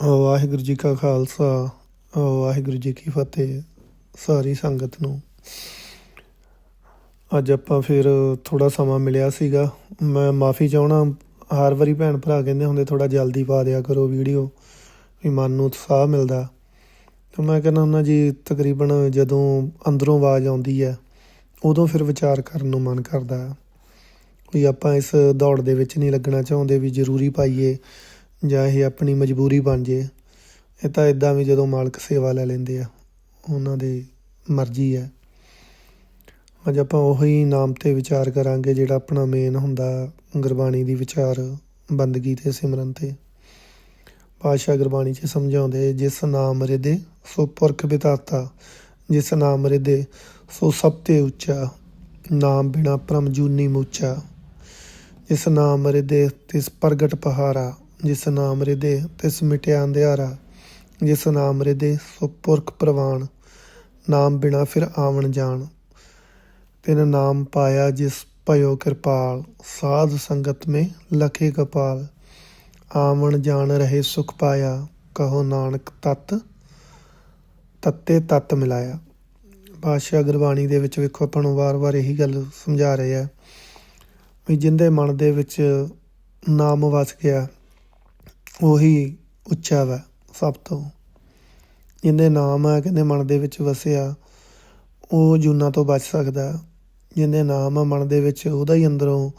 ਵਾਹਿਗੁਰੂ ਜੀ ਕਾ ਖਾਲਸਾ, ਵਾਹਿਗੁਰੂ ਜੀ ਕੀ ਫਤਿਹ, ਸਾਰੀ ਸੰਗਤ ਨੂੰ। ਅੱਜ ਆਪਾਂ ਫਿਰ ਥੋੜਾ ਸਮਾਂ ਮਿਲਿਆ ਸੀਗਾ। ਮੈਂ ਮਾਫੀ ਚਾਹਣਾ ਹਰ ਵਾਰੀ ਭੈਣ ਭਰਾ ਕਹਿੰਦੇ ਹੁੰਦੇ ਥੋੜਾ ਜਲਦੀ ਪਾ ਦਿਆ ਕਰੋ ਵੀਡੀਓ, ਵੀ ਮਨ ਨੂੰ ਉਤਸ਼ਾਹ ਮਿਲਦਾ। ਤਾਂ ਮੈਂ ਕਹਿੰਦਾ ਹੁੰਦਾ ਜੀ, ਤਕਰੀਬਨ ਜਦੋਂ ਅੰਦਰੋਂ ਆਵਾਜ਼ ਆਉਂਦੀ ਹੈ, ਉਦੋਂ ਫਿਰ ਵਿਚਾਰ ਕਰਨ ਨੂੰ ਮਨ ਕਰਦਾ। ਹੈ ਵੀ ਆਪਾਂ ਇਸ ਦੌੜ ਦੇ ਵਿੱਚ ਨਹੀਂ ਲੱਗਣਾ ਚਾਹੁੰਦੇ, ਵੀ ਜ਼ਰੂਰੀ ਪਾਈਏ। ਜਾਂ ਇਹ ਆਪਣੀ ਮਜਬੂਰੀ ਬਣ ਜੇ, ਇਹ ਤਾਂ ਇਦਾਂ ਵੀ ਜਦੋਂ ਮਾਲਕ ਸੇਵਾ ਲੈ ਲੈਂਦੇ ਆ, ਉਹਨਾਂ ਦੀ ਮਰਜ਼ੀ ਹੈ। ਅੱਜ ਆਪਾਂ ਉਹੀ ਨਾਮ ਤੇ ਵਿਚਾਰ ਕਰਾਂਗੇ ਜਿਹੜਾ ਆਪਣਾ ਮੇਨ ਹੁੰਦਾ ਗੁਰਬਾਣੀ ਦੀ ਵਿਚਾਰ ਬੰਦਗੀ ਤੇ ਸਿਮਰਨ ਤੇ। ਪਾਸ਼ਾ ਗੁਰਬਾਣੀ 'ਚ ਸਮਝਾਉਂਦੇ, ਜਿਸ ਨਾਮ ਰਿਦੇ ਸੋ ਪੁਰਖ ਬਿਤਾਤਾ, ਜਿਸ ਨਾਮ ਰਿਦੇ ਸੋ ਸਭ ਤੇ ਉੱਚਾ, ਨਾਮ ਬਿਨਾ ਪਰਮ ਜੂਨੀ ਮੁੱਚਾ। ਜਿਸ ਨਾਮ ਰਿਦੇ ਤਿਸ ਪ੍ਰਗਟ ਪਹਾਰਾ ਜਿਸ ਨਾਮ ਰਿਦੇ ਤਿਸ ਮਿਟਿਆ ਅੰਧਿਆਰਾ ਜਿਸ ਨਾਮ ਰਿਦੇ ਸੋ ਪੁਰਖ ਪ੍ਰਵਾਨ, ਨਾਮ ਬਿਨਾ ਫਿਰ ਆਵਣ ਜਾਣ। ਤਿਨ ਨਾਮ ਪਾਇਆ ਜਿਸ ਭਇਓ ਕਿਰਪਾਲ, ਸਾਧ ਸੰਗਤ ਮੇ ਲਖੇ ਕਪਾਲ। ਆਵਣ ਜਾਣ ਰਹੇ ਸੁਖ ਪਾਇਆ, ਕਹੋ ਨਾਨਕ ਤਤ, ਤੱਤੇ ਤਤ ਮਿਲਾਇਆ। ਪਾਤਸ਼ਾਹ ਗੁਰਬਾਣੀ ਦੇ ਵਿੱਚ ਵੇਖੋ, ਆਪਾਂ ਨੂੰ ਵਾਰ-ਵਾਰ ਇਹੀ ਗੱਲ ਸਮਝਾ ਰਹੇ ਆ ਵੀ ਜਿੰਦੇ ਮਨ ਦੇ ਵਿੱਚ ਨਾਮ ਵਸ ਗਿਆ ਉਹੀ ਉੱਚਾ ਵਾ ਸਭ ਤੋਂ। ਜਿਹਦੇ ਨਾਮ ਆ, ਕਹਿੰਦੇ ਮਨ ਦੇ ਵਿੱਚ ਵਸਿਆ, ਉਹ ਜੂਨਾਂ ਤੋਂ ਬਚ ਸਕਦਾ। ਜਿਹਦੇ ਨਾਮ ਆ, ਮਨ ਦੇ ਵਿੱਚ ਉਹਦਾ ਹੀ ਅੰਦਰੋਂ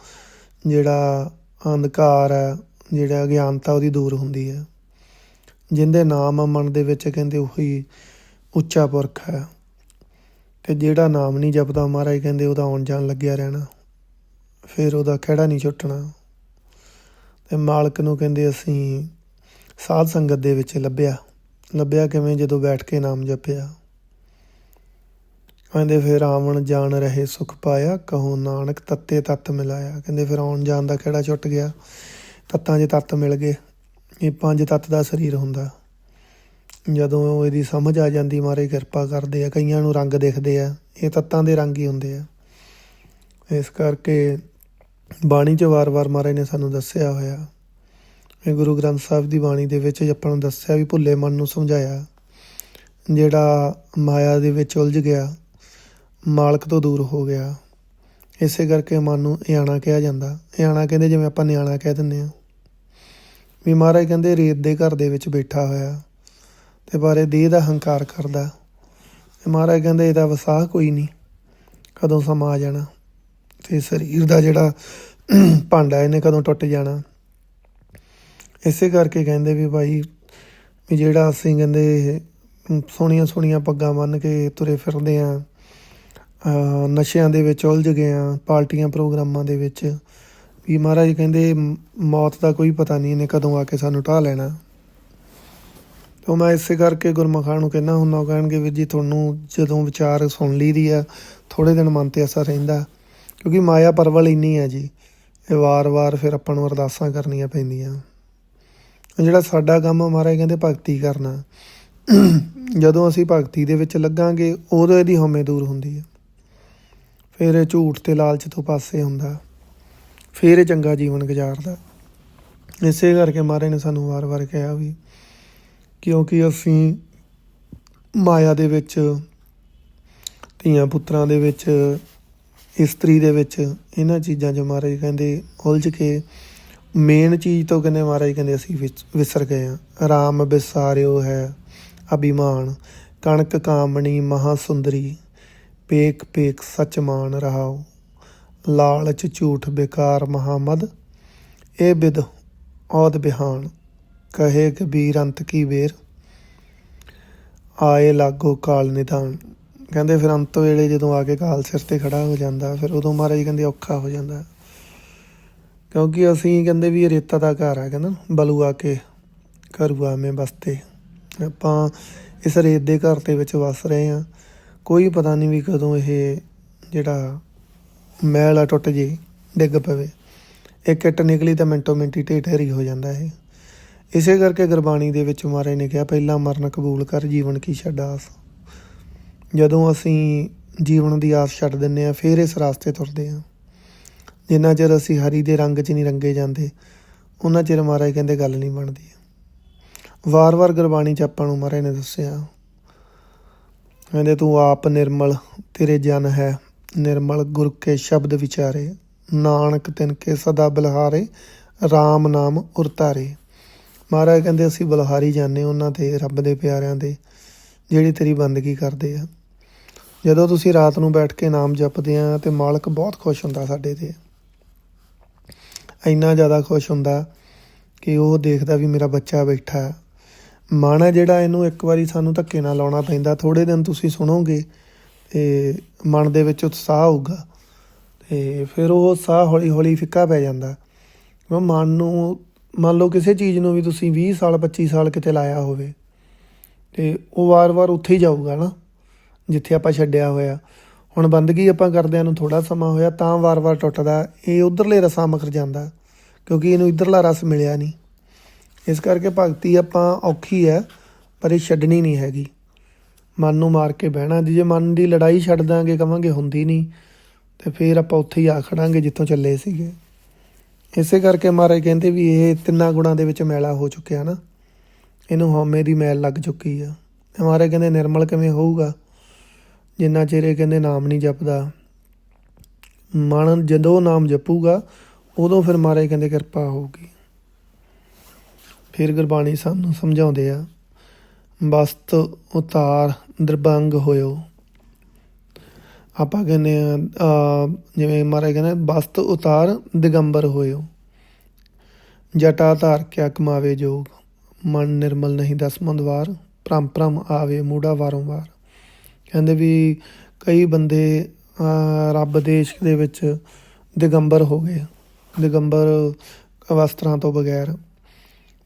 ਜਿਹੜਾ ਅੰਧਕਾਰ ਹੈ ਜਿਹੜਾ ਅਗਿਆਨਤਾ ਉਹਦੀ ਦੂਰ ਹੁੰਦੀ ਹੈ ਜਿੰਦੇ ਨਾਮ ਆ, ਮਨ ਦੇ ਵਿੱਚ ਕਹਿੰਦੇ ਉਹੀ ਉੱਚਾ ਪੁਰਖ ਹੈ ਤੇ ਜਿਹੜਾ ਨਾਮ ਨਹੀਂ ਜਪਦਾ ਮਹਾਰਾਜ, ਕਹਿੰਦੇ ਉਹਦਾ ਆਉਣ ਜਾਣ ਲੱਗਿਆ ਰਹਿਣਾ। ਫਿਰ ਉਹਦਾ ਖਿਹੜਾ ਨਹੀਂ ਛੁੱਟਣਾ। ਤੇ ਮਾਲਕ ਨੂੰ ਕਹਿੰਦੇ ਅਸੀਂ ਸਾਧ ਸੰਗਤ ਦੇ ਵਿੱਚ ਲੱਭਿਆ। ਲੱਭਿਆ ਕਿਵੇਂ? ਜਦੋਂ ਬੈਠ ਕੇ ਨਾਮ ਜਪਿਆ। ਕਹਿੰਦੇ ਫਿਰ ਆਵਣ ਜਾਣ ਰਹੇ ਸੁਖ ਪਾਇਆ, ਕਹੋ ਨਾਨਕ ਤੱਤੇ ਤਤ ਮਿਲਾਇਆ। ਕਹਿੰਦੇ ਫਿਰ ਆਉਣ ਜਾਣ ਦਾ ਕਿਹੜਾ ਛੁੱਟ ਗਿਆ? ਤੱਤਾਂ 'ਚ ਤੱਤ ਮਿਲ ਗਏ, ਇਹ ਪੰਜ ਤੱਤ ਦਾ ਸਰੀਰ ਹੁੰਦਾ। ਜਦੋਂ ਇਹਦੀ ਸਮਝ ਆ ਜਾਂਦੀ, ਮਾਰੇ ਕਿਰਪਾ ਕਰਦੇ ਆ, ਕਈਆਂ ਨੂੰ ਰੰਗ ਦਿਖਦੇ ਆ, ਇਹ ਤੱਤਾਂ ਦੇ ਰੰਗ ਹੀ ਹੁੰਦੇ ਆ। ਇਸ ਕਰਕੇ ਬਾਣੀ 'ਚ ਵਾਰ-ਵਾਰ ਮਹਾਰਾਜ ਨੇ ਸਾਨੂੰ ਦੱਸਿਆ ਹੋਇਆ ਇਹ ਗੁਰੂ ਗ੍ਰੰਥ ਸਾਹਿਬ ਦੀ ਬਾਣੀ ਦੇ ਵਿੱਚ ਆਪਾਂ ਨੂੰ ਦੱਸਿਆ ਵੀ ਭੁੱਲੇ ਮਨ ਨੂੰ ਸਮਝਾਇਆ, ਜਿਹੜਾ ਮਾਇਆ ਦੇ ਵਿੱਚ ਉਲਝ ਗਿਆ, ਮਾਲਕ ਤੋਂ ਦੂਰ ਹੋ ਗਿਆ। ਇਸੇ ਕਰਕੇ ਮਨ ਨੂੰ ਇਆਣਾ ਕਿਹਾ ਜਾਂਦਾ। ਇਆਣਾ ਕਹਿੰਦੇ ਜਿਵੇਂ ਆਪਾਂ ਨਿਆਣਾ ਕਹਿ ਦਿੰਦੇ ਆ ਵੀ ਮਹਾਰਾਜ ਕਹਿੰਦੇ ਰੇਤ ਦੇ ਘਰ ਦੇ ਵਿੱਚ ਬੈਠਾ ਹੋਇਆ ਤੇ ਬਾਰੇ ਦੇਹ ਦਾ ਹੰਕਾਰ ਕਰਦਾ। ਤੇ ਮਹਾਰਾਜ ਕਹਿੰਦੇ ਇਹਦਾ ਵਸਾਹ ਕੋਈ ਨਹੀਂ, ਕਦੋਂ ਸਮਾਂ ਆ ਜਾਣਾ। ਤੇ ਸਰੀਰ ਦਾ ਜਿਹੜਾ ਭਾਂਡਾ ਇਹਨੇ ਕਦੋਂ ਟੁੱਟ ਜਾਣਾ? ਇਸੇ ਕਰਕੇ ਕਹਿੰਦੇ ਵੀ ਭਾਈ ਵੀ ਜਿਹੜਾ ਅਸੀਂ ਕਹਿੰਦੇ ਸੋਹਣੀਆਂ ਸੋਹਣੀਆਂ ਪੱਗਾਂ ਬੰਨ ਕੇ ਤੁਰੇ ਫਿਰਦੇ ਆ ਨਸ਼ਿਆਂ ਦੇ ਵਿੱਚ ਉਲਝ ਗਏ ਆ, ਪਾਰਟੀਆਂ ਪ੍ਰੋਗਰਾਮਾਂ ਦੇ ਵਿੱਚ, ਵੀ ਮਹਾਰਾਜ ਕਹਿੰਦੇ ਮੌਤ ਦਾ ਕੋਈ ਪਤਾ ਨਹੀਂ ਇਹਨੇ ਕਦੋਂ ਆ ਕੇ ਸਾਨੂੰ ਢਾ ਲੈਣਾ। ਤੋਂ ਮੈਂ ਇਸੇ ਕਰਕੇ ਗੁਰਮਖਾਂ ਨੂੰ ਕਹਿੰਦਾ ਹੁੰਦਾ ਉਹ ਕਹਿਣਗੇ ਵੀ ਜੀ ਤੁਹਾਨੂੰ ਜਦੋਂ ਵਿਚਾਰ ਸੁਣ ਲਈਦੀ ਆ ਥੋੜੇ ਦਿਨ ਮਨ ਤੇ ਅਸਰ ਰਹਿੰਦਾ। ਕਿਉਂਕਿ ਮਾਇਆ ਪਰਵਲ ਇੰਨੀ ਹੈ ਜੀ, ਇਹ ਵਾਰ-ਵਾਰ ਫਿਰ ਆਪਾਂ ਨੂੰ ਅਰਦਾਸਾਂ ਕਰਨੀਆਂ ਪੈਂਦੀਆਂ। ਜਿਹੜਾ ਸਾਡਾ ਕੰਮ ਮਹਾਰਾਜ ਕਹਿੰਦੇ ਭਗਤੀ ਕਰਨਾ, ਜਦੋਂ ਅਸੀਂ ਭਗਤੀ ਦੇ ਵਿੱਚ ਲੱਗਾਂਗੇ, ਉਦੋਂ ਇਹਦੀ ਹਉਮੈ ਦੂਰ ਹੁੰਦੀ ਹੈ। ਫਿਰ ਇਹ ਝੂਠ ਤੇ ਲਾਲਚ ਤੋਂ ਪਾਸੇ ਹੁੰਦਾ, ਫਿਰ ਇਹ ਚੰਗਾ ਜੀਵਨ ਗੁਜ਼ਾਰਦਾ। ਇਸੇ ਕਰਕੇ ਮਹਾਰਾਜ ਨੇ ਸਾਨੂੰ ਵਾਰ-ਵਾਰ ਕਿਹਾ ਵੀ, ਕਿਉਂਕਿ ਅਸੀਂ ਮਾਇਆ ਦੇ ਵਿੱਚ, ਧੀਆਂ ਪੁੱਤਰਾਂ ਦੇ ਵਿੱਚ ਇਸਤਰੀ ਦੇ ਵਿੱਚ ਇਹਨਾਂ ਚੀਜ਼ਾਂ 'ਚ ਮਹਾਰਾਜ ਕਹਿੰਦੇ ਉਲਝ ਕੇ ਮੇਨ ਚੀਜ਼ ਤੋਂ ਕਹਿੰਦੇ ਮਹਾਰਾਜ ਕਹਿੰਦੇ ਅਸੀਂ ਵਿਸਰ ਗਏ ਆ ਆਰਾਮ ਵਿਸਾਰਿਓ ਹੈ ਅਭਿਮਾਨ, ਕਣਕ ਕਾਮਣੀ ਮਹਾ ਸੁੰਦਰੀ ਪੇਕ ਪੇਕ ਸਚ ਮਾਨ ਰਹਾਓ ਲਾਲਚ ਝੂਠ ਬੇਕਾਰ ਮਹਾਮਦ ਇਹ ਬਿਦ ਔਦ ਬਿਹਾਨ, ਕਹੇ ਕਬੀਰ ਅੰਤ ਕੀ ਵੇਰ ਆਏ ਲਾਗੋ ਕਾਲ ਨਿਦਾਨ ਕਹਿੰਦੇ ਫਿਰ ਅੰਤ ਵੇਲੇ ਜਦੋਂ ਆ ਕੇ ਕਾਲ ਸਿਰ ਤੇ ਖੜਾ ਹੋ ਜਾਂਦਾ, ਫਿਰ ਉਦੋਂ ਮਹਾਰਾਜ ਕਹਿੰਦੇ ਔਖਾ ਹੋ ਜਾਂਦਾ। ਕਿਉਂਕਿ ਅਸੀਂ ਕਹਿੰਦੇ ਵੀ ਇਹ ਰੇਤਾ ਦਾ ਘਰ ਹੈ ਕਹਿੰਦਾ ਬਲੂ ਆ ਕੇ ਘਰੂਆ ਮੇ ਬਸਤੇ। ਆਪਾਂ ਇਸ ਰੇਤ ਦੇ ਘਰ ਦੇ ਵਿੱਚ ਵਸ ਰਹੇ ਆ ਕੋਈ ਪਤਾ ਨਹੀਂ ਵੀ ਕਦੋਂ ਇਹ ਜਿਹੜਾ ਮੈਲ ਆ ਟੁੱਟ ਜੇ, ਡਿੱਗ ਪਵੇ। ਇੱਕ ਇੱਟ ਨਿਕਲੀ ਤਾਂ ਮਿੰਟੋ ਮਿੰਟੀ ਢੇਰੀ ਹੋ ਜਾਂਦਾ ਇਹ। ਇਸੇ ਕਰਕੇ ਗੁਰਬਾਣੀ ਦੇ ਵਿੱਚ ਮਹਾਰਾਜ ਨੇ ਕਿਹਾ, ਪਹਿਲਾ ਮਰਨ ਕਬੂਲ ਕਰ, ਜੀਵਨ ਕੀ ਛੱਡ ਆਸ। ਜਦੋਂ ਅਸੀਂ ਜੀਵਨ ਦੀ ਆਸ ਛੱਡ ਦਿੰਨੇ ਆ ਫਿਰ ਇਸ ਰਾਸਤੇ ਤੁਰਦੇ ਆ ਜਿੰਨਾ ਚਿਰ ਅਸੀਂ ਹਰੀ ਦੇ ਰੰਗ 'ਚ ਨਹੀਂ ਰੰਗੇ ਜਾਂਦੇ, ਉਹਨਾਂ ਚਿਰ ਮਹਾਰਾਜ ਕਹਿੰਦੇ ਗੱਲ ਨਹੀਂ ਬਣਦੀ। ਵਾਰ-ਵਾਰ ਗੁਰਬਾਣੀ ਚ ਆਪਾਂ ਨੂੰ ਮਹਾਰਾਜ ਨੇ ਦੱਸਿਆ, ਕਹਿੰਦੇ ਤੂੰ ਆਪ ਨਿਰਮਲ, ਤੇਰੇ ਜਨ ਹੈ ਨਿਰਮਲ, ਗੁਰ ਕੇ ਸ਼ਬਦ ਵਿਚਾਰੇ, ਨਾਨਕ ਤਿਨ ਕੇ ਸਦਾ ਬਲਹਾਰੇ RAM ਨਾਮ ਉਰਤਾਰੇ ਮਹਾਰਾਜ ਕਹਿੰਦੇ ਅਸੀਂ ਬਲਹਾਰੀ ਜਾਂਦੇ ਉਹਨਾਂ ਤੇ, ਰੱਬ ਦੇ ਪਿਆਰਿਆਂ ਦੇ ਜਿਹੜੀ ਤੇਰੀ ਬੰਦਗੀ ਕਰਦੇ ਆ। ਜਦੋਂ ਤੁਸੀਂ ਰਾਤ ਨੂੰ ਬੈਠ ਕੇ ਨਾਮ ਜਪਦੇ ਆ ਤੇ ਮਾਲਕ ਬਹੁਤ ਖੁਸ਼ ਹੁੰਦਾ ਸਾਡੇ ਤੇ। ਇੰਨਾ ਜ਼ਿਆਦਾ ਖੁਸ਼ ਹੁੰਦਾ ਕਿ ਉਹ ਦੇਖਦਾ ਵੀ ਮੇਰਾ ਬੱਚਾ ਬੈਠਾ। ਮਨ ਹੈ ਜਿਹੜਾ ਇਹਨੂੰ ਇੱਕ ਵਾਰੀ ਸਾਨੂੰ ਧੱਕੇ ਨਾਲ ਲਾਉਣਾ ਪੈਂਦਾ। ਥੋੜੇ ਦਿਨ ਤੁਸੀਂ ਸੁਣੋਗੇ ਤੇ ਮਨ ਦੇ ਵਿੱਚ ਉਤਸ਼ਾਹ ਹੋਊਗਾ। ਤੇ ਫਿਰ ਉਹ ਉਤਸ਼ਾਹ ਹੌਲੀ ਹੌਲੀ ਫਿੱਕਾ ਪੈ ਜਾਂਦਾ। ਉਹ ਮਨ ਨੂੰ ਮੰਨ ਲਓ ਕਿਸੇ ਚੀਜ਼ ਨੂੰ ਵੀ ਤੁਸੀਂ 20 ਸਾਲ 25 ਸਾਲ ਕਿਤੇ ਲਾਇਆ ਹੋਵੇ। ਤੇ ਉਹ ਵਾਰ-ਵਾਰ ਉੱਥੇ ਹੀ ਜਾਊਗਾ ਨਾ, ਜਿੱਥੇ ਆਪਾਂ ਛੱਡਿਆ ਹੋਇਆ। ਹੁਣ ਬੰਦਗੀ ਆਪਾਂ ਕਰਦਿਆਂ ਨੂੰ ਥੋੜਾ ਸਮਾਂ ਹੋਇਆ, ਤਾਂ ਵਾਰ-ਵਾਰ ਟੁੱਟਦਾ। ਇਹ ਉਧਰਲੇ ਰਸਾਂ ਮਖਰ ਜਾਂਦਾ, ਕਿਉਂਕਿ ਇਹਨੂੰ ਇਧਰਲਾ ਰਸ ਮਿਲਿਆ ਨਹੀਂ। ਇਸ ਕਰਕੇ ਭਗਤੀ ਆਪਾਂ ਔਖੀ ਹੈ, ਪਰ ਇਹ ਛੱਡਣੀ ਨਹੀਂ ਹੈਗੀ। ਮਨ ਨੂੰ ਮਾਰ ਕੇ ਬਹਿਣਾ, ਜੇ ਮਨ ਦੀ ਲੜਾਈ ਛੱਡ ਦਾਂਗੇ, ਕਵਾਂਗੇ ਹੁੰਦੀ ਨਹੀਂ, ਤੇ ਫਿਰ ਆਪਾਂ ਉੱਥੇ ਹੀ ਆ ਖੜਾਂਗੇ, ਜਿੱਥੋਂ ਚੱਲੇ ਸੀਗੇ। ਇਸੇ ਕਰਕੇ ਮਹਾਰਾਜ ਕਹਿੰਦੇ ਵੀ ਇਹ ਤਿੰਨਾਂ ਗੁਣਾਂ ਦੇ ਵਿੱਚ ਮੈਲਾ ਹੋ ਚੁੱਕਿਆ ਨਾ। ਇਹਨੂੰ ਹਉਮੈ ਦੀ ਮੈਲ ਲੱਗ ਚੁੱਕੀ ਆ। ਤੇ ਮਹਾਰਾਜ ਕਹਿੰਦੇ, ਨਿਰਮਲ ਕਿਵੇਂ ਹੋਊਗਾ? ਜਿੰਨਾ ਚਿਰ ਇਹ ਕਹਿੰਦੇ ਨਾਮ ਨਹੀਂ ਜਪਦਾ। ਮਨ ਜਦੋਂ ਨਾਮ ਜਪੂਗਾ, ਉਦੋਂ ਫਿਰ ਮਹਾਰਾਜ ਕਹਿੰਦੇ ਕਿਰਪਾ ਹੋਊਗੀ। ਫਿਰ ਗੁਰਬਾਣੀ ਸਾਨੂੰ ਸਮਝਾਉਂਦੇ ਆ ਬਸਤ ਉਤਾਰ ਦਰਬੰਗ ਹੋਇਓ। ਆਪਾਂ ਕਹਿੰਦੇ ਆ ਜਿਵੇਂ ਮਹਾਰਾਜ ਕਹਿੰਦੇ ਬਸਤ ਉਤਾਰ ਦਿਗੰਬਰ ਹੋਇਓ। ਜਟਾ ਧਾਰ ਕਿਆ ਕਮਾਵੇ ਜੋਗ। ਮਨ ਨਿਰਮਲ ਨਹੀਂ ਦਸਮੰਦ ਵਾਰ, ਭ੍ਰਮ ਭ੍ਰਮ ਆਵੇ ਮੂੜਾ ਵਾਰੋਂ ਵਾਰ। ਕਹਿੰਦੇ ਵੀ ਕਈ ਬੰਦੇ ਰੱਬ ਦੇਸ਼ ਦੇ ਵਿੱਚ ਦਿਗੰਬਰ ਹੋ ਗਏ। ਦਿਗੰਬਰ ਵਸਤਰਾਂ ਤੋਂ ਬਗੈਰ।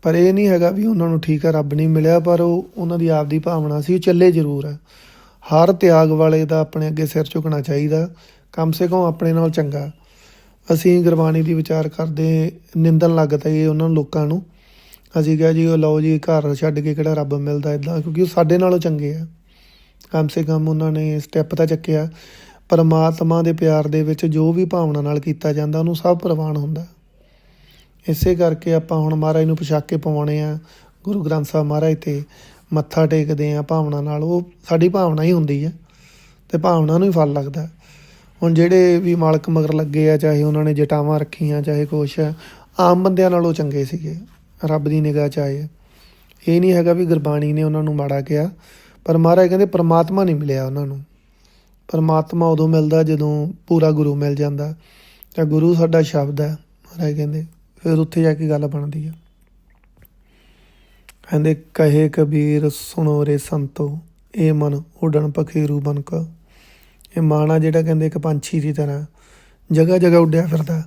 ਪਰ ਇਹ ਨਹੀਂ ਹੈਗਾ ਵੀ ਉਹਨਾਂ ਨੂੰ ਠੀਕ ਹੈ ਰੱਬ ਨਹੀਂ ਮਿਲਿਆ, ਪਰ ਉਹ ਉਹਨਾਂ ਦੀ ਆਪਦੀ ਭਾਵਨਾ ਸੀ, ਉਹ ਚੱਲੇ ਜ਼ਰੂਰ ਹੈ ਹਰ ਤਿਆਗ ਵਾਲੇ ਦਾ ਆਪਣੇ ਅੱਗੇ ਸਿਰ ਝੁਕਣਾ ਚਾਹੀਦਾ। ਕਮ ਸੇ ਕਮ ਆਪਣੇ ਨਾਲ ਚੰਗਾ। ਅਸੀਂ ਗੁਰਬਾਣੀ ਦੀ ਵਿਚਾਰ ਕਰਦੇ, ਨਿੰਦਣ ਲੱਗਦਾ ਪਏ ਉਹਨਾਂ ਲੋਕਾਂ ਨੂੰ। ਅਸੀਂ ਕਿਹਾ ਜੀ, ਉਹ ਲਓ ਜੀ, ਘਰ ਛੱਡ ਕੇ ਕਿਹੜਾ ਰੱਬ ਮਿਲਦਾ ਇਦਾਂ ਕਿਉਂਕਿ ਉਹ ਸਾਡੇ ਨਾਲੋਂ ਚੰਗੇ ਆ। ਕਮ ਸੇ ਕਮ ਉਹਨਾਂ ਨੇ ਸਟੈਪ ਤਾਂ ਚੱਕਿਆ। ਪਰਮਾਤਮਾ ਦੇ ਪਿਆਰ ਦੇ ਵਿੱਚ ਜੋ ਵੀ ਭਾਵਨਾ ਨਾਲ ਕੀਤਾ ਜਾਂਦਾ, ਉਹਨੂੰ ਸਭ ਪ੍ਰਵਾਨ ਹੁੰਦਾ। ਇਸੇ ਕਰਕੇ ਆਪਾਂ ਹੁਣ ਮਹਾਰਾਜ ਨੂੰ ਪੋਸ਼ਾਕੇ ਪਵਾਉਣੇ ਆ, ਗੁਰੂ ਗ੍ਰੰਥ ਸਾਹਿਬ ਮਹਾਰਾਜ ਤੇ ਮੱਥਾ ਟੇਕਦੇ ਆ ਭਾਵਨਾ ਨਾਲ। ਉਹ ਸਾਡੀ ਭਾਵਨਾ ਹੀ ਹੁੰਦੀ ਹੈ ਤੇ ਭਾਵਨਾ ਨੂੰ ਹੀ ਫਲ ਲੱਗਦਾ। ਹੁਣ ਜਿਹੜੇ ਵੀ ਮਾਲਕ ਮਗਰ ਲੱਗੇ ਆ, ਚਾਹੇ ਉਹਨਾਂ ਨੇ ਜਟਾਵਾਂ ਰੱਖੀਆਂ, ਚਾਹੇ ਕੁਛ ਆਮ ਬੰਦਿਆਂ ਨਾਲੋਂ ਚੰਗੇ ਸੀਗੇ। ਰੱਬ ਦੀ ਨਿਗਾਹ 'ਚ ਆਏ ਇਹ ਨਹੀਂ ਹੈਗਾ ਵੀ ਗੁਰਬਾਣੀ ਨੇ ਉਹਨਾਂ ਨੂੰ ਮਾੜਾ ਕਿਹਾ, ਪਰ ਮਹਾਰਾਜ ਕਹਿੰਦੇ ਪਰਮਾਤਮਾ ਨਹੀਂ ਮਿਲਿਆ ਉਹਨਾਂ ਨੂੰ। ਪਰਮਾਤਮਾ ਉਦੋਂ ਮਿਲਦਾ ਜਦੋਂ ਪੂਰਾ ਗੁਰੂ ਮਿਲ ਜਾਂਦਾ। ਤਾਂ ਗੁਰੂ ਸਾਡਾ ਸ਼ਬਦ ਹੈ, ਮਹਾਰਾਜ ਕਹਿੰਦੇ। ਫਿਰ ਉੱਥੇ ਜਾ ਕੇ ਗੱਲ ਬਣਦੀ ਹੈ ਕਹਿੰਦੇ, ਕਹੇ ਕਬੀਰ, ਸੁਣੋ ਰੇ ਸੰਤੋ, ਇਹ ਮਨ ਉਡਣ ਪਖੀਰੂ ਬਨ ਕੋ। ਇਹ ਮਾਣਾ ਜਿਹੜਾ ਕਹਿੰਦੇ ਇੱਕ ਪੰਛੀ ਦੀ ਤਰ੍ਹਾਂ ਜਗ੍ਹਾ ਜਗ੍ਹਾ ਉੱਡਿਆ ਫਿਰਦਾ।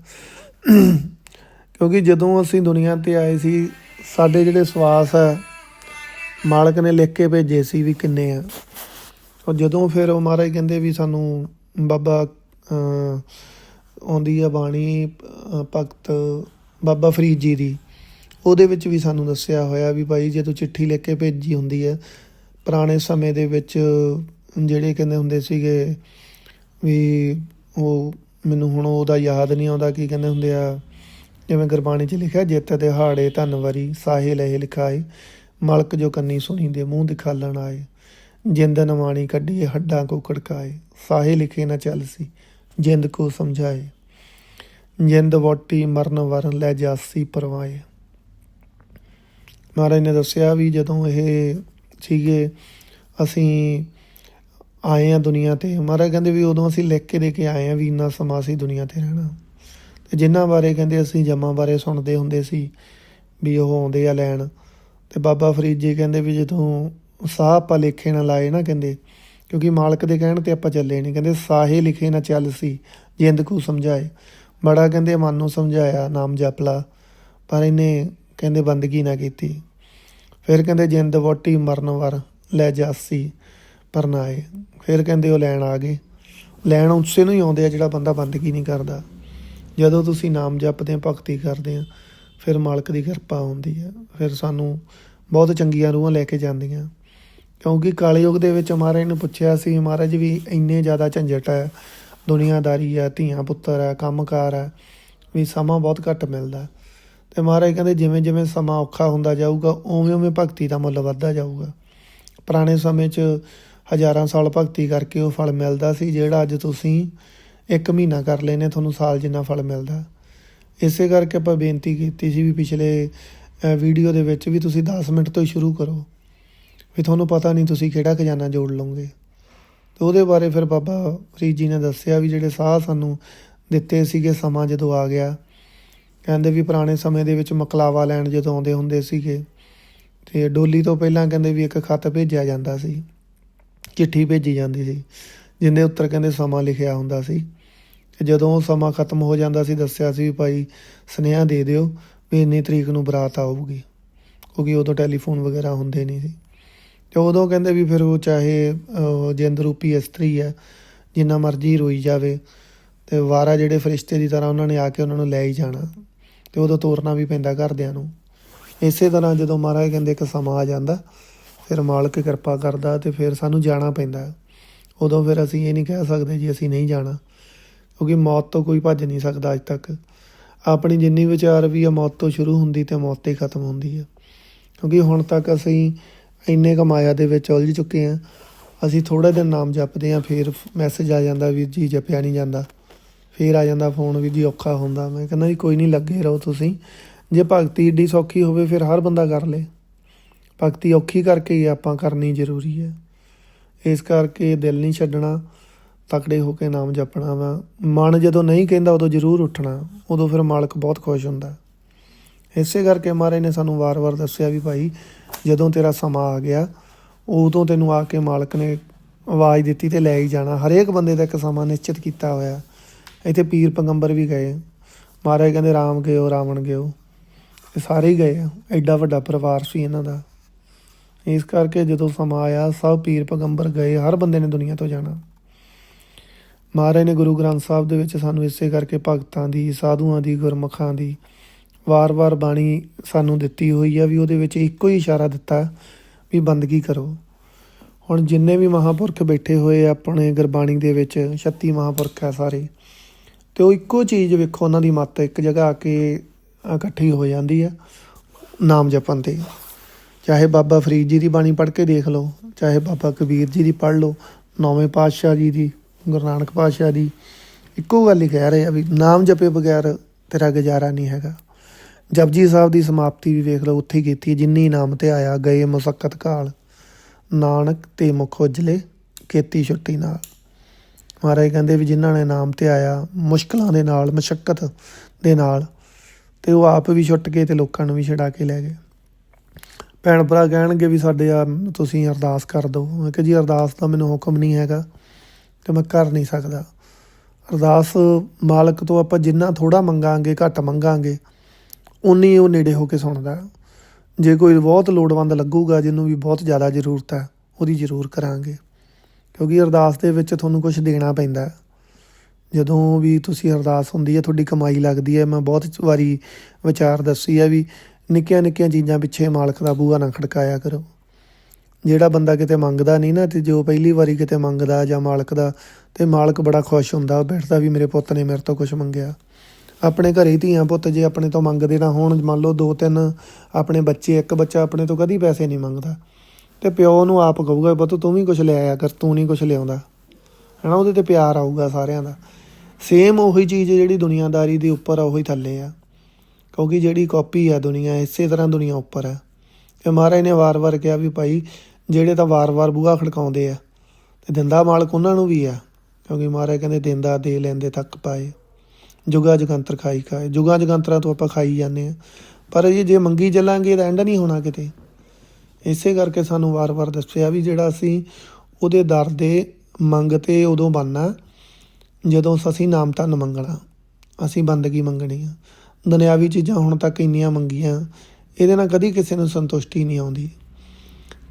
ਕਿਉਂਕਿ ਜਦੋਂ ਅਸੀਂ ਦੁਨੀਆ ਤੇ ਆਏ ਸੀ, ਸਾਡੇ ਜਿਹੜੇ ਸਵਾਸ ਹੈ, ਮਾਲਕ ਨੇ ਲਿਖ ਕੇ ਭੇਜੇ ਸੀ ਵੀ ਕਿੰਨੇ ਆ। ਉਹ ਜਦੋਂ ਫਿਰ ਉਹ ਮਹਾਰਾਜ ਕਹਿੰਦੇ ਵੀ ਸਾਨੂੰ ਬਾਬਾ ਆਉਂਦੀ ਆ ਬਾਣੀ ਭਗਤ ਬਾਬਾ ਫਰੀਦ ਜੀ ਦੀ, ਉਹਦੇ ਵਿੱਚ ਵੀ ਸਾਨੂੰ ਦੱਸਿਆ ਹੋਇਆ ਵੀ ਭਾਈ ਜੇ ਤੂੰ ਚਿੱਠੀ ਲਿਖ ਕੇ ਭੇਜੀ ਹੁੰਦੀ ਹੈ ਪੁਰਾਣੇ ਸਮੇਂ ਦੇ ਵਿੱਚ ਜਿਹੜੇ ਕਹਿੰਦੇ ਹੁੰਦੇ ਸੀਗੇ ਵੀ ਉਹ ਮੈਨੂੰ ਹੁਣ ਉਹਦਾ ਯਾਦ ਨਹੀਂ ਆਉਂਦਾ, ਕੀ ਕਹਿੰਦੇ ਹੁੰਦੇ ਆ ਜਿਵੇਂ ਗੁਰਬਾਣੀ 'ਚ ਲਿਖਿਆ, ਜਿੱਤ ਦਿਹਾੜੇ ਧਨਵਰੀ ਸਾਹੇ ਲਹੇ ਲਿਖਾਏ, ਮਲਕ ਜੋ ਕੰਨੀ ਸੁਣੀ ਦੇ ਮੂੰਹ ਦਿਖਾਲਣ ਆਏ, ਜਿੰਦ ਨਵਾਣੀ ਕੱਢੀਏ ਹੱਡਾਂ ਕੋ ਖੜਕਾਏ, ਸਾਹੇ ਲਿਖੇ ਨਾ ਚੱਲ ਸੀ, ਜਿੰਦ ਕੋ ਸਮਝਾਏ, ਜਿੰਦ ਵੋਟੀ ਮਰਨ ਵਰਨ ਲੈ ਜਾਸੀ ਪਰਵਾਏ। ਮਹਾਰਾਜ ਨੇ ਦੱਸਿਆ ਵੀ ਜਦੋਂ ਇਹ ਸੀਗੇ, ਅਸੀਂ ਆਏ ਆ ਦੁਨੀਆ ਤੇ, ਮਹਾਰਾਜ ਕਹਿੰਦੇ ਵੀ ਉਦੋਂ ਅਸੀਂ ਲਿਖ ਕੇ ਦੇ ਕੇ ਆਏ ਆ ਵੀ ਇੰਨਾ ਸਮਾਂ ਸੀ ਦੁਨੀਆ ਤੇ ਰਹਿਣਾ। ਜਿਨ੍ਹਾਂ ਬਾਰੇ ਕਹਿੰਦੇ ਅਸੀਂ ਜਮਾਂ ਬਾਰੇ ਸੁਣਦੇ ਹੁੰਦੇ ਸੀ ਵੀ ਉਹ ਆਉਂਦੇ ਆ ਲੈਣ ਤੇ ਬਾਬਾ ਫਰੀਦ ਜੀ ਕਹਿੰਦੇ ਵੀ ਜਦੋਂ ਸਾਹ ਆਪਾਂ ਲਿਖੇ ਨਾ ਲਾਏ ਨਾ ਕਹਿੰਦੇ, ਕਿਉਂਕਿ ਮਾਲਕ ਦੇ ਕਹਿਣ ਤੇ ਆਪਾਂ ਚੱਲੇ ਨਹੀਂ ਕਹਿੰਦੇ ਸਾਹੇ ਲਿਖੇ ਨਾ ਚੱਲ ਸੀ, ਜਿੰਦ ਕੋ ਸਮਝਾਏ। ਬੜਾ ਕਹਿੰਦੇ ਮਨ ਨੂੰ ਸਮਝਾਇਆ, ਨਾਮ ਜਪ ਲਾ, ਪਰ ਇਹਨੇ ਕਹਿੰਦੇ ਬੰਦਗੀ ਨਾ ਕੀਤੀ। ਫਿਰ ਕਹਿੰਦੇ ਜਿੰਦ ਵੋਟੀ ਮਰਨ ਵਰ ਲੈ ਜਾਸੀ ਪਰਨਾਏ ਫਿਰ ਕਹਿੰਦੇ ਉਹ ਲੈਣ ਆ ਗਏ। ਲੈਣ ਉਸੇ ਨੂੰ ਹੀ ਆਉਂਦੇ ਆ ਜਿਹੜਾ ਬੰਦਾ ਬੰਦਗੀ ਨਹੀਂ ਕਰਦਾ। ਜਦੋਂ ਤੁਸੀਂ ਨਾਮ ਜਪਦੇ ਆ, ਭਗਤੀ ਕਰਦੇ ਆ, ਫਿਰ ਮਾਲਕ ਦੀ ਕਿਰਪਾ ਹੁੰਦੀ ਹੈ ਫਿਰ ਸਾਨੂੰ ਬਹੁਤ ਚੰਗੀਆਂ ਰੂਹਾਂ ਲੈ ਕੇ ਜਾਂਦੀਆਂ। ਕਿਉਂਕਿ ਕਾਲਯੁਗ ਦੇ ਵਿੱਚ ਮਹਾਰਾਜ ਨੂੰ ਪੁੱਛਿਆ ਸੀ, ਮਹਾਰਾਜ ਵੀ ਇੰਨੇ ਜ਼ਿਆਦਾ ਝੰਜਟ ਹੈ ਦੁਨੀਆਦਾਰੀ ਹੈ ਧੀਆਂ ਪੁੱਤਰ ਹੈ ਕੰਮਕਾਰ ਹੈ ਵੀ ਸਮਾਂ ਬਹੁਤ ਘੱਟ ਮਿਲਦਾ। ਤੇ ਮਹਾਰਾਜ ਕਹਿੰਦੇ, ਜਿਵੇਂ ਜਿਵੇਂ ਸਮਾਂ ਔਖਾ ਹੁੰਦਾ ਜਾਊਗਾ, ਉਵੇਂ ਉਵੇਂ ਭਗਤੀ ਦਾ ਮੁੱਲ ਵੱਧਦਾ ਜਾਊਗਾ। ਪੁਰਾਣੇ ਸਮੇਂ 'ਚ ਹਜ਼ਾਰਾਂ ਸਾਲ ਭਗਤੀ ਕਰਕੇ ਉਹ ਫਲ ਮਿਲਦਾ ਸੀ, ਜਿਹੜਾ ਅੱਜ ਤੁਸੀਂ ਇੱਕ ਮਹੀਨਾ ਕਰ ਲੈਨੇ ਤੁਹਾਨੂੰ ਸਾਲ ਜਿੰਨਾ ਫਲ ਮਿਲਦਾ। ਇਸੇ ਕਰਕੇ ਆਪਾਂ ਬੇਨਤੀ ਕੀਤੀ ਸੀ ਵੀ ਪਿਛਲੇ ਵੀਡੀਓ ਦੇ ਵਿੱਚ ਵੀ ਤੁਸੀਂ 10 ਮਿੰਟ ਤੋਂ ਹੀ ਸ਼ੁਰੂ ਕਰੋ। ਵੀ ਤੁਹਾਨੂੰ ਪਤਾ ਨਹੀਂ ਤੁਸੀਂ ਕਿਹੜਾ ਖਜ਼ਾਨਾ ਜੋੜ ਲਓਗੇ। ਤੇ ਉਹਦੇ ਬਾਰੇ ਫਿਰ ਬਾਬਾ ਫਰੀਦ ਜੀ ਨੇ ਦੱਸਿਆ ਵੀ ਜਿਹੜੇ ਸਾਹ ਸਾਨੂੰ ਦਿੱਤੇ ਸੀਗੇ, ਸਮਾਂ ਜਦੋਂ ਆ ਗਿਆ। ਕਹਿੰਦੇ ਵੀ ਪੁਰਾਣੇ ਸਮੇਂ ਦੇ ਵਿੱਚ ਮਕਲਾਵਾ ਲੈਣ ਜਦੋਂ ਆਉਂਦੇ ਹੁੰਦੇ ਸੀਗੇ, ਤੇ ਡੋਲੀ ਤੋਂ ਪਹਿਲਾਂ ਕਹਿੰਦੇ ਵੀ ਇੱਕ ਖੱਤ ਭੇਜਿਆ ਜਾਂਦਾ ਸੀ, ਚਿੱਠੀ ਭੇਜੀ ਜਾਂਦੀ ਸੀ। ਜਿੰਦੇ ਉੱਤਰ ਕਹਿੰਦੇ ਸਮਾਂ ਲਿਖਿਆ ਹੁੰਦਾ ਸੀ। ਤੇ ਜਦੋਂ ਉਹ ਸਮਾਂ ਖਤਮ ਹੋ ਜਾਂਦਾ ਸੀ, ਦੱਸਿਆ ਸੀ ਵੀ ਭਾਈ ਸੁਨੇਹਾ ਦੇ ਦਿਓ ਵੀ ਇੰਨੀ ਤਰੀਕ ਨੂੰ ਬਰਾਤ ਆਊਗੀ, ਕਿਉਂਕਿ ਉਦੋਂ ਟੈਲੀਫੋਨ ਵਗੈਰਾ ਹੁੰਦੇ ਨਹੀਂ ਸੀ। ਤੇ ਉਦੋਂ ਕਹਿੰਦੇ ਵੀ ਫਿਰ ਉਹ ਚਾਹੇ ਜਿੰਦ ਰੂਪੀ ਇਸਤਰੀ ਹੈ, ਜਿੰਨਾ ਮਰਜ਼ੀ ਰੋਈ ਜਾਵੇ, ਤੇ ਵਾਰਾ ਜਿਹੜੇ ਫਰਿਸ਼ਤੇ ਦੀ ਤਰ੍ਹਾਂ ਉਹਨਾਂ ਨੇ ਆ ਕੇ ਉਹਨਾਂ ਨੂੰ ਲੈ ਹੀ ਜਾਣਾ, ਤੇ ਉਦੋਂ ਤੋਰਨਾ ਵੀ ਪੈਂਦਾ ਘਰਦਿਆਂ ਨੂੰ। ਇਸੇ ਤਰ੍ਹਾਂ ਜਦੋਂ ਮਹਾਰਾਜ ਕਹਿੰਦੇ ਇੱਕ ਸਮਾਂ ਆ ਜਾਂਦਾ, ਫਿਰ ਮਾਲਕ ਕਿਰਪਾ ਕਰਦਾ ਤੇ ਫਿਰ ਸਾਨੂੰ ਜਾਣਾ ਪੈਂਦਾ। ਉਦੋਂ ਫਿਰ ਅਸੀਂ ਇਹ ਨਹੀਂ ਕਹਿ ਸਕਦੇ ਜੀ ਅਸੀਂ ਨਹੀਂ ਜਾਣਾ, ਕਿਉਂਕਿ ਮੌਤ ਤੋਂ ਕੋਈ ਭੱਜ ਨਹੀਂ ਸਕਦਾ ਅੱਜ ਤੱਕ। ਆਪਣੀ ਜਿੰਨੀ ਵਿਚਾਰ ਵੀ ਆ, ਮੌਤ ਤੋਂ ਸ਼ੁਰੂ ਹੁੰਦੀ ਤੇ ਮੌਤ ਤੇ ਹੀ ਖਤਮ ਹੁੰਦੀ ਆ। ਕਿਉਂਕਿ ਹੁਣ ਤੱਕ ਅਸੀਂ ਇੰਨੇ ਕਮਾਇਆ ਦੇ ਵਿੱਚ ਉਲਝ ਚੁੱਕੇ ਹਾਂ ਅਸੀਂ ਥੋੜੇ ਦਿਨ ਨਾਮ ਜਪਦੇ ਹਾਂ ਫਿਰ ਮੈਸੇਜ ਆ ਜਾਂਦਾ ਵੀ ਜੀ ਜਪਿਆ ਨਹੀਂ ਜਾਂਦਾ। ਫਿਰ ਆ ਜਾਂਦਾ ਫੋਨ ਵੀ ਜੀ ਔਖਾ ਹੁੰਦਾ। ਮੈਂ ਕਹਿੰਦਾ ਜੀ ਕੋਈ ਨਹੀਂ, ਲੱਗੇ ਰਹੋ ਤੁਸੀਂ। ਜੇ ਭਗਤੀ ਏਡੀ ਸੌਖੀ ਹੋਵੇ, ਫਿਰ ਹਰ ਬੰਦਾ ਕਰ ਲੇ। ਭਗਤੀ ਔਖੀ ਕਰਕੇ ਹੀ ਆਪਾਂ ਕਰਨੀ ਜ਼ਰੂਰੀ ਹੈ ਇਸ ਕਰਕੇ ਦਿਲ ਨਹੀਂ ਛੱਡਣਾ, ਤਕੜੇ ਹੋ ਕੇ ਨਾਮ ਜਪਣਾ ਵਾ। ਮਨ ਜਦੋਂ ਨਹੀਂ ਕਹਿੰਦਾ, ਉਦੋਂ ਜ਼ਰੂਰ ਉੱਠਣਾ। ਉਦੋਂ ਫਿਰ ਮਾਲਕ ਬਹੁਤ ਖੁਸ਼ ਹੁੰਦਾ। ਇਸੇ ਕਰਕੇ ਮਹਾਰਾਜ ਨੇ ਸਾਨੂੰ ਵਾਰ-ਵਾਰ ਦੱਸਿਆ ਵੀ ਭਾਈ, ਜਦੋਂ ਤੇਰਾ ਸਮਾਂ ਆ ਗਿਆ, ਉਦੋਂ ਤੈਨੂੰ ਆ ਕੇ ਮਾਲਕ ਨੇ ਆਵਾਜ਼ ਦਿੱਤੀ ਤੇ ਲੈ ਹੀ ਜਾਣਾ। ਹਰੇਕ ਬੰਦੇ ਦਾ ਇੱਕ ਸਮਾਂ ਨਿਸ਼ਚਿਤ ਕੀਤਾ ਹੋਇਆ। ਇੱਥੇ ਪੀਰ ਪੈਗੰਬਰ ਵੀ ਗਏ। ਮਹਾਰਾਜ ਕਹਿੰਦੇ, ਰਾਮ ਗਿਓ, ਰਾਵਣ ਗਿਓ। ਇਹ ਸਾਰੇ ਹੀ ਗਏ ਐਡਾ ਵੱਡਾ ਪਰਿਵਾਰ ਸੀ ਇਹਨਾਂ ਦਾ। ਇਸ ਕਰਕੇ ਜਦੋਂ ਸਮਾਂ ਆਇਆ, ਸਭ ਪੀਰ ਪੈਗੰਬਰ ਗਏ, ਹਰ ਬੰਦੇ ਨੇ ਦੁਨੀਆ ਤੋਂ ਜਾਣਾ। ਮਹਾਰਾਜ ਨੇ ਗੁਰੂ ਗ੍ਰੰਥ ਸਾਹਿਬ ਦੇ ਵਿੱਚ ਸਾਨੂੰ ਇਸੇ ਕਰਕੇ ਭਗਤਾਂ ਦੀ, ਸਾਧੂਆਂ ਦੀ, ਗੁਰਮੁਖਾਂ ਦੀ ਵਾਰ-ਵਾਰ ਬਾਣੀ ਸਾਨੂੰ ਦਿੱਤੀ ਹੋਈ ਆ ਵੀ ਉਹਦੇ ਵਿੱਚ ਇੱਕੋ ਹੀ ਇਸ਼ਾਰਾ ਦਿੱਤਾ ਵੀ ਬੰਦਗੀ ਕਰੋ। ਹੁਣ ਜਿੰਨੇ ਵੀ ਮਹਾਪੁਰਖ ਬੈਠੇ ਹੋਏ ਆਪਣੇ ਗੁਰਬਾਣੀ ਦੇ ਵਿੱਚ 36 ਮਹਾਪੁਰਖ ਆ ਸਾਰੇ, ਤੇ ਉਹ ਇੱਕੋ ਚੀਜ਼ ਵੇਖੋ, ਉਹਨਾਂ ਦੀ ਮੱਤ ਇੱਕ ਜਗ੍ਹਾ ਆ ਕੇ ਇਕੱਠੀ ਹੋ ਜਾਂਦੀ ਆ ਨਾਮ ਜਪਣ ਤੇ। ਚਾਹੇ ਬਾਬਾ ਫਰੀਦ ਜੀ ਦੀ ਬਾਣੀ ਪੜ੍ਹ ਕੇ ਦੇਖ ਲਓ, ਚਾਹੇ ਬਾਬਾ ਕਬੀਰ ਜੀ ਦੀ ਪੜ੍ਹ ਲਓ, ਨੌਵੇਂ ਪਾਤਸ਼ਾਹ ਜੀ ਦੀ, ਗੁਰੂ ਨਾਨਕ ਪਾਤਸ਼ਾਹ ਦੀ, ਇੱਕੋ ਗੱਲ ਹੀ ਕਹਿ ਰਹੇ ਆ ਵੀ ਨਾਮ ਜਪੇ ਬਗੈਰ ਤੇਰਾ ਗੁਜ਼ਾਰਾ ਨਹੀਂ ਹੈਗਾ। ਜਪਜੀ ਸਾਹਿਬ ਦੀ ਸਮਾਪਤੀ ਵੀ ਵੇਖ ਲਓ, ਉੱਥੇ ਹੀ ਕੀਤੀ ਜਿੰਨੀ ਨਾਮ ਤੇ ਆਇਆ, ਗਏ ਮੁਸੱਕਤ ਕਾਲ, ਨਾਨਕ ਤੇ ਮੁਖ ਉਜਲੇ, ਕੀਤੀ ਛੁੱਟੀ ਨਾਲ। ਮਹਾਰਾਜ ਕਹਿੰਦੇ ਵੀ ਜਿਨ੍ਹਾਂ ਨੇ ਨਾਮ ਤੇ ਆਇਆ, ਮੁਸ਼ਕਲਾਂ ਦੇ ਨਾਲ, ਮਸ਼ਕਤ ਦੇ ਨਾਲ, ਤੇ ਉਹ ਆਪ ਵੀ ਛੁੱਟ ਗਏ ਤੇ ਲੋਕਾਂ ਨੂੰ ਵੀ ਛਡਾ ਕੇ ਲੈ ਗਏ। ਭੈਣ ਭਰਾ ਕਹਿਣਗੇ ਵੀ ਸਾਡੇ ਆ ਤੁਸੀਂ ਅਰਦਾਸ ਕਰ ਦਿਓ। ਮੈਂ ਕਿਹਾ ਜੀ ਅਰਦਾਸ ਦਾ ਮੈਨੂੰ ਹੁਕਮ ਨਹੀਂ ਹੈਗਾ ਤੇ ਮੈਂ ਕਰ ਨਹੀਂ ਸਕਦਾ। ਅਰਦਾਸ ਮਾਲਕ ਤੋਂ ਆਪਾਂ ਜਿੰਨਾ ਥੋੜਾ ਮੰਗਾਂਗੇ, ਘੱਟ ਮੰਗਾਂਗੇ ਉਨੀ ਉਹ ਨੇੜੇ ਹੋ ਕੇ ਸੁਣਦਾ। ਜੇ ਕੋਈ ਬਹੁਤ ਲੋੜਵੰਦ ਲੱਗੂਗਾ, ਜਿਹਨੂੰ ਵੀ ਬਹੁਤ ਜ਼ਿਆਦਾ ਜ਼ਰੂਰਤ ਹੈ, ਉਹਦੀ ਜ਼ਰੂਰ ਕਰਾਂਗੇ। ਕਿਉਂਕਿ ਅਰਦਾਸ ਦੇ ਵਿੱਚ ਤੁਹਾਨੂੰ ਕੁਝ ਦੇਣਾ ਪੈਂਦਾ। ਜਦੋਂ ਵੀ ਤੁਸੀਂ ਅਰਦਾਸ ਹੁੰਦੀ ਹੈ, ਤੁਹਾਡੀ ਕਮਾਈ ਲੱਗਦੀ ਹੈ। ਮੈਂ ਬਹੁਤ ਵਾਰੀ ਵਿਚਾਰ ਦੱਸੀ ਹੈ ਵੀ ਨਿੱਕੀਆਂ ਨਿੱਕੀਆਂ ਚੀਜ਼ਾਂ ਪਿੱਛੇ ਮਾਲਕ ਦਾ ਬੂਹਾ ਨਾ ਖੜਕਾਇਆ ਕਰੋ। ਜਿਹੜਾ ਬੰਦਾ ਕਿਤੇ ਮੰਗਦਾ ਨਹੀਂ ਨਾ ਤੇ ਜੋ ਪਹਿਲੀ ਵਾਰੀ ਕਿਤੇ ਮੰਗਦਾ ਜਾਂ ਮਾਲਕ ਦਾ ਤੇ ਮਾਲਕ ਬੜਾ ਖੁਸ਼ ਹੁੰਦਾ, ਉਹ ਬੈਠਦਾ ਵੀ ਮੇਰੇ ਪੁੱਤ ਨੇ ਮੇਰੇ ਤੋਂ ਕੁਝ ਮੰਗਿਆ। ਆਪਣੇ ਘਰੇ ਹੀ ਧੀਆਂ ਪੁੱਤ ਜੇ ਆਪਣੇ ਤੋਂ ਮੰਗਦੇ ਨਾ ਹੋਣ, ਮੰਨ ਲਓ ਦੋ ਤਿੰਨ ਆਪਣੇ ਬੱਚੇ, ਇੱਕ ਬੱਚਾ ਆਪਣੇ ਤੋਂ ਕਦੀ ਪੈਸੇ ਨਹੀਂ ਮੰਗਦਾ। ਤੇ ਪਿਓ ਨੂੰ ਆਪ ਕਹੂਗਾ, ਪੁੱਤ ਤੂੰ ਵੀ ਕੁਝ ਲੈ ਆਇਆ ਕਰ, ਤੂੰ ਨਹੀਂ ਕੁਝ ਲਿਆਉਂਦਾ। ਹਨਾ, ਉਹਦੇ ਤੇ ਪਿਆਰ ਆਊਗਾ ਸਾਰਿਆਂ ਦਾ। ਸੇਮ ਉਹੀ ਚੀਜ਼ ਜਿਹੜੀ ਦੁਨੀਆਦਾਰੀ ਦੇ ਉੱਪਰ ਆ, ਉਹੀ ਥੱਲੇ ਆ। ਕਿਉਂਕਿ ਜਿਹੜੀ ਕਾਪੀ ਆ ਦੁਨੀਆ, ਇਸੇ ਤਰ੍ਹਾਂ ਦੁਨੀਆ ਉੱਪਰ ਆ। ਤੇ ਮਹਾਰਾਜ ਨੇ ਵਾਰ-ਵਾਰ ਕਿਹਾ ਵੀ ਭਾਈ, ਜਿਹੜੇ ਤਾਂ ਵਾਰ-ਵਾਰ ਬੂਹਾ ਖੜਕਾਉਂਦੇ ਆ, ਤੇ ਦਿੰਦਾ ਮਾਲਕ ਉਹਨਾਂ ਨੂੰ ਵੀ ਆ, ਕਿਉਂਕਿ ਮਹਾਰਾਜ ਕਹਿੰਦੇ ਦਿੰਦਾ, ਦੇ ਲੈਂਦੇ ਤੱਕ ਪਾਏ। ਜੁਗਾ ਜਗੰਤਰ ਖਾਈ ਖਾਏ। ਜੁਗਾ ਜਗੰਤਰਾਂ ਤੋਂ ਆਪਾਂ ਖਾਈ ਜਾਂਦੇ ਆ। ਪਰ ਇਹ ਜੇ ਮੰਗੀ ਚੱਲਾਂਗੇ ਤਾਂ ਐਂਡ ਨਹੀਂ ਹੋਣਾ ਕਿਤੇ। ਇਸੇ ਕਰਕੇ ਸਾਨੂੰ ਵਾਰ-ਵਾਰ ਦੱਸਿਆ ਵੀ ਜਿਹੜਾ ਅਸੀਂ ਉਹਦੇ ਦਰ ਦੇ ਮੰਗ ਤੇ ਉਦੋਂ ਬੰਨਾ ਜਦੋਂ ਅਸੀਂ ਨਾਮ ਧੰਨ ਮੰਗਣਾ। ਅਸੀਂ ਬੰਦਗੀ ਮੰਗਣੀ ਆ। ਦੁਨਿਆਵੀ ਚੀਜ਼ਾਂ ਹੁਣ ਤੱਕ ਇੰਨੀਆਂ ਮੰਗੀਆਂ, ਇਹਦੇ ਨਾਲ ਕਦੀ ਕਿਸੇ ਨੂੰ ਸੰਤੁਸ਼ਟੀ ਨਹੀਂ ਆਉਂਦੀ।